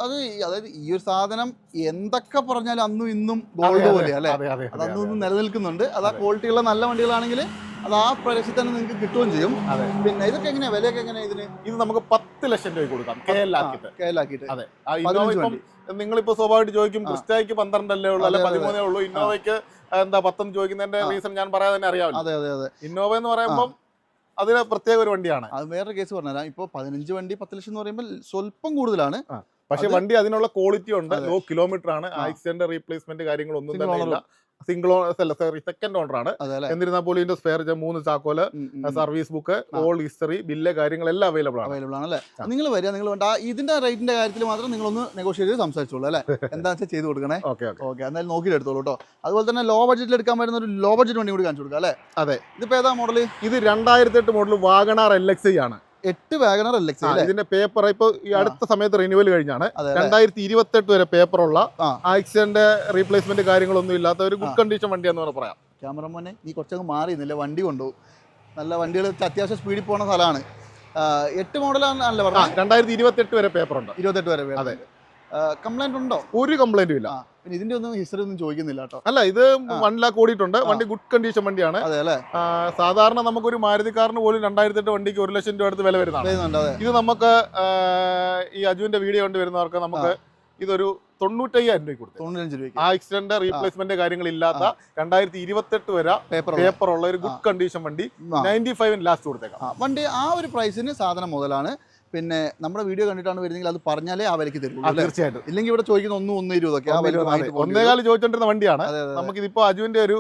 അത് അതായത് ഈ ഒരു സാധനം എന്തൊക്കെ പറഞ്ഞാലും അന്നും ഇന്നും ഗോൾഡ് പോലെയാ പോലെ അല്ലേ? അതെ, അന്നും ഇന്നും നിലനിൽക്കുന്നുണ്ട്. അത് ആ ക്വാളിറ്റിയുള്ള ക്വാളിറ്റി ഉള്ള നല്ല വണ്ടികളാണെങ്കിൽ അത് ആ പ്രദേശത്ത് തന്നെ നിങ്ങൾക്ക് കിട്ടുകയും ചെയ്യും. പിന്നെ ഇതൊക്കെ എങ്ങനെയാ? വിലയൊക്കെ എങ്ങനെയാ ഇതിന്? ഇത് നമുക്ക് പത്ത് ലക്ഷം രൂപ കൊടുക്കാം. കെ എൽ ആക്കിയിട്ട് കയ്യിലാക്കിയിട്ട് അതെ. നിങ്ങളിപ്പോ സ്വാഭാവികമായിട്ട് ചോദിക്കും ക്രിസ്റ്റായിക്ക് പന്ത്രണ്ട് അല്ലേ ഉള്ളൂ? അല്ലെ. പതിമൂന്നേ ഉള്ളൂ. ഇന്നോവയ്ക്ക് എന്താ പത്തെന്ന് ചോദിക്കുന്നതിന്റെ. റീസൺ ഞാൻ പറയാതെ തന്നെ അറിയാമല്ലോ. അതെ അതെ അതെ. ഇന്നോവ എന്ന് പറയുമ്പോൾ അതിന് പ്രത്യേക ഒരു വണ്ടിയാണ്. അത് വേറെ കേസ് പറഞ്ഞാൽ ഇപ്പോൾ പതിനഞ്ച് വണ്ടി പത്ത് ലക്ഷം എന്ന് പറയുമ്പോൾ സ്വല്പം കൂടുതലാണ്. പക്ഷെ വണ്ടി അതിനുള്ള ക്വാളിറ്റി ഉണ്ട്. ലോ കിലോമീറ്റർ ആണ്. ആക്സിഡന്റ് റീപ്ലേസ്മെന്റ് കാര്യങ്ങളൊന്നും തന്നെ ഇല്ല. സിംഗിൾ അല്ല സോറി സെക്കൻഡ് ഓണർ അല്ലേ? എന്നിരുന്നാൽ പോലും ഇതിന്റെ സ്പെയർ മൂന്ന് ചാക്കോൽ service book all history bill കാര്യങ്ങളെല്ലാം അവൈലബിൾ ആണ്. അവൈലബിൾ ആണ് അല്ലേ നിങ്ങൾ വരിക നിങ്ങൾ വേണ്ട. ഇതിന്റെ റേറ്റിന്റെ കാര്യത്തിൽ മാത്രം നിങ്ങൾ ഒന്ന് നെഗോഷിയേറ്റ് ചെയ്ത് സംസാരിച്ചോളൂ അല്ലേ? എന്താ വെച്ചാൽ ചെയ്ത് കൊടുക്കണേ? Okay okay. ഓക്കെ എന്തായാലും നോക്കിയിട്ട് എടുത്തോളൂ കേട്ടോ അതുപോലെ തന്നെ ലോ ബഡ്ജറ്റിൽ എടുക്കാൻ പറ്റുന്ന ഒരു ലോ ബഡ്ജറ്റ് വണ്ടി കൂടി കാണിച്ചു കൊടുക്കാം അല്ലേ? അതെ. ഇതിപ്പോ ഏതാ മോഡൽ ഇത് രണ്ടായിരത്തി എട്ട് മോഡൽ വാഗണാർ എൽ എക്സ് ആണ്. എട്ട് വാഗണർ അല്ലേ ആ, ഇതിന്റെ പേപ്പർ ഇപ്പൊ ഈ അടുത്ത സമയത്ത് റിന്യൂവൽ കഴിഞ്ഞാണ്. രണ്ടായിരത്തി ഇരുപത്തെട്ട് വരെ പേപ്പർ ഉള്ള ആക്സിഡന്റ് റീപ്ലേസ്മെന്റ് കാര്യങ്ങളൊന്നും ഇല്ലാത്ത ഒരു ഗുഡ് കണ്ടീഷൻ വണ്ടിയാന്ന് പറഞ്ഞാൽ പറയാം. ക്യാമറമാനെ നീ കുറച്ചങ്ങ് മാറിയിരുന്നില്ല വണ്ടി കൊണ്ടുപോകും നല്ല വണ്ടികൾ അത്യാവശ്യം സ്പീഡിൽ പോണ സ്ഥലമാണ്. എട്ട് മോഡലാണല്ലേ ആ, പറഞ്ഞത് രണ്ടായിരത്തി ഇരുപത്തെട്ട് വരെ പേപ്പർ ഉണ്ട്. ഇരുപത്തെട്ട് വരെ അതെ. കംപ്ലൈന്റ് ഉണ്ടോ? ഒരു കംപ്ലൈന്റും ഇല്ല. പിന്നെ ഇതിന്റെ ഒന്നും ഹിസ്റ്ററി ഒന്നും ചോദിക്കുന്നില്ല കേട്ടോ. അല്ല ഇത്. വൺ ലാക്ക് ഓടിയിട്ടുണ്ട്. വണ്ടി ഗുഡ് കണ്ടീഷൻ വണ്ടിയാണ്. അതെ അല്ലേ? സാധാരണ നമുക്കൊരു മാരുതി കാറിന് പോലും രണ്ടായിരത്തി എട്ട് വണ്ടിക്ക് ഒരു ലക്ഷം രൂപ അടുത്ത് വില വരുന്നതാണ്. ഇത് നമുക്ക് ഈ അജുവിന്റെ വീഡിയോ കൊണ്ട് വരുന്നവർക്ക് നമുക്ക് ഇതൊരു തൊണ്ണൂറ്റയ്യായിരം രൂപ കൊടുത്തു തൊണ്ണൂറ്റഞ്ച് ആ ആക്സിഡന്റ് റീപ്ലേസ്മെന്റ് കാര്യങ്ങളില്ലാത്ത രണ്ടായിരത്തി ഇരുപത്തെട്ട് വരെ പേപ്പർ പേപ്പർ ഉള്ള ഒരു ഗുഡ് കണ്ടീഷൻ വണ്ടി നയന്റി ഫൈവിന് ലാസ്റ്റ് കൊടുത്തേക്കാം. വണ്ടി ആ ഒരു പ്രൈസിന് സാധനം മുതലാണ്. പിന്നെ നമ്മുടെ വീഡിയോ കണ്ടിട്ടാണ് വരുന്നെങ്കിൽ അത് പറഞ്ഞാലേ ആ വിലക്ക് തരുള്ളൂ അല്ലേ? തീർച്ചയായിട്ടും. ഇല്ലെങ്കിൽ ഇവിടെ ചോദിക്കുന്ന ഒന്നും ഒന്ന് ഇരുപതൊക്കെ ആ വില. ഒന്നേകാൽ ചോദിച്ചോണ്ടിരുന്ന വണ്ടിയാണ്. അതെ അതെ നമുക്ക് ഇതിപ്പോ അജുവിന്റെ ഒരു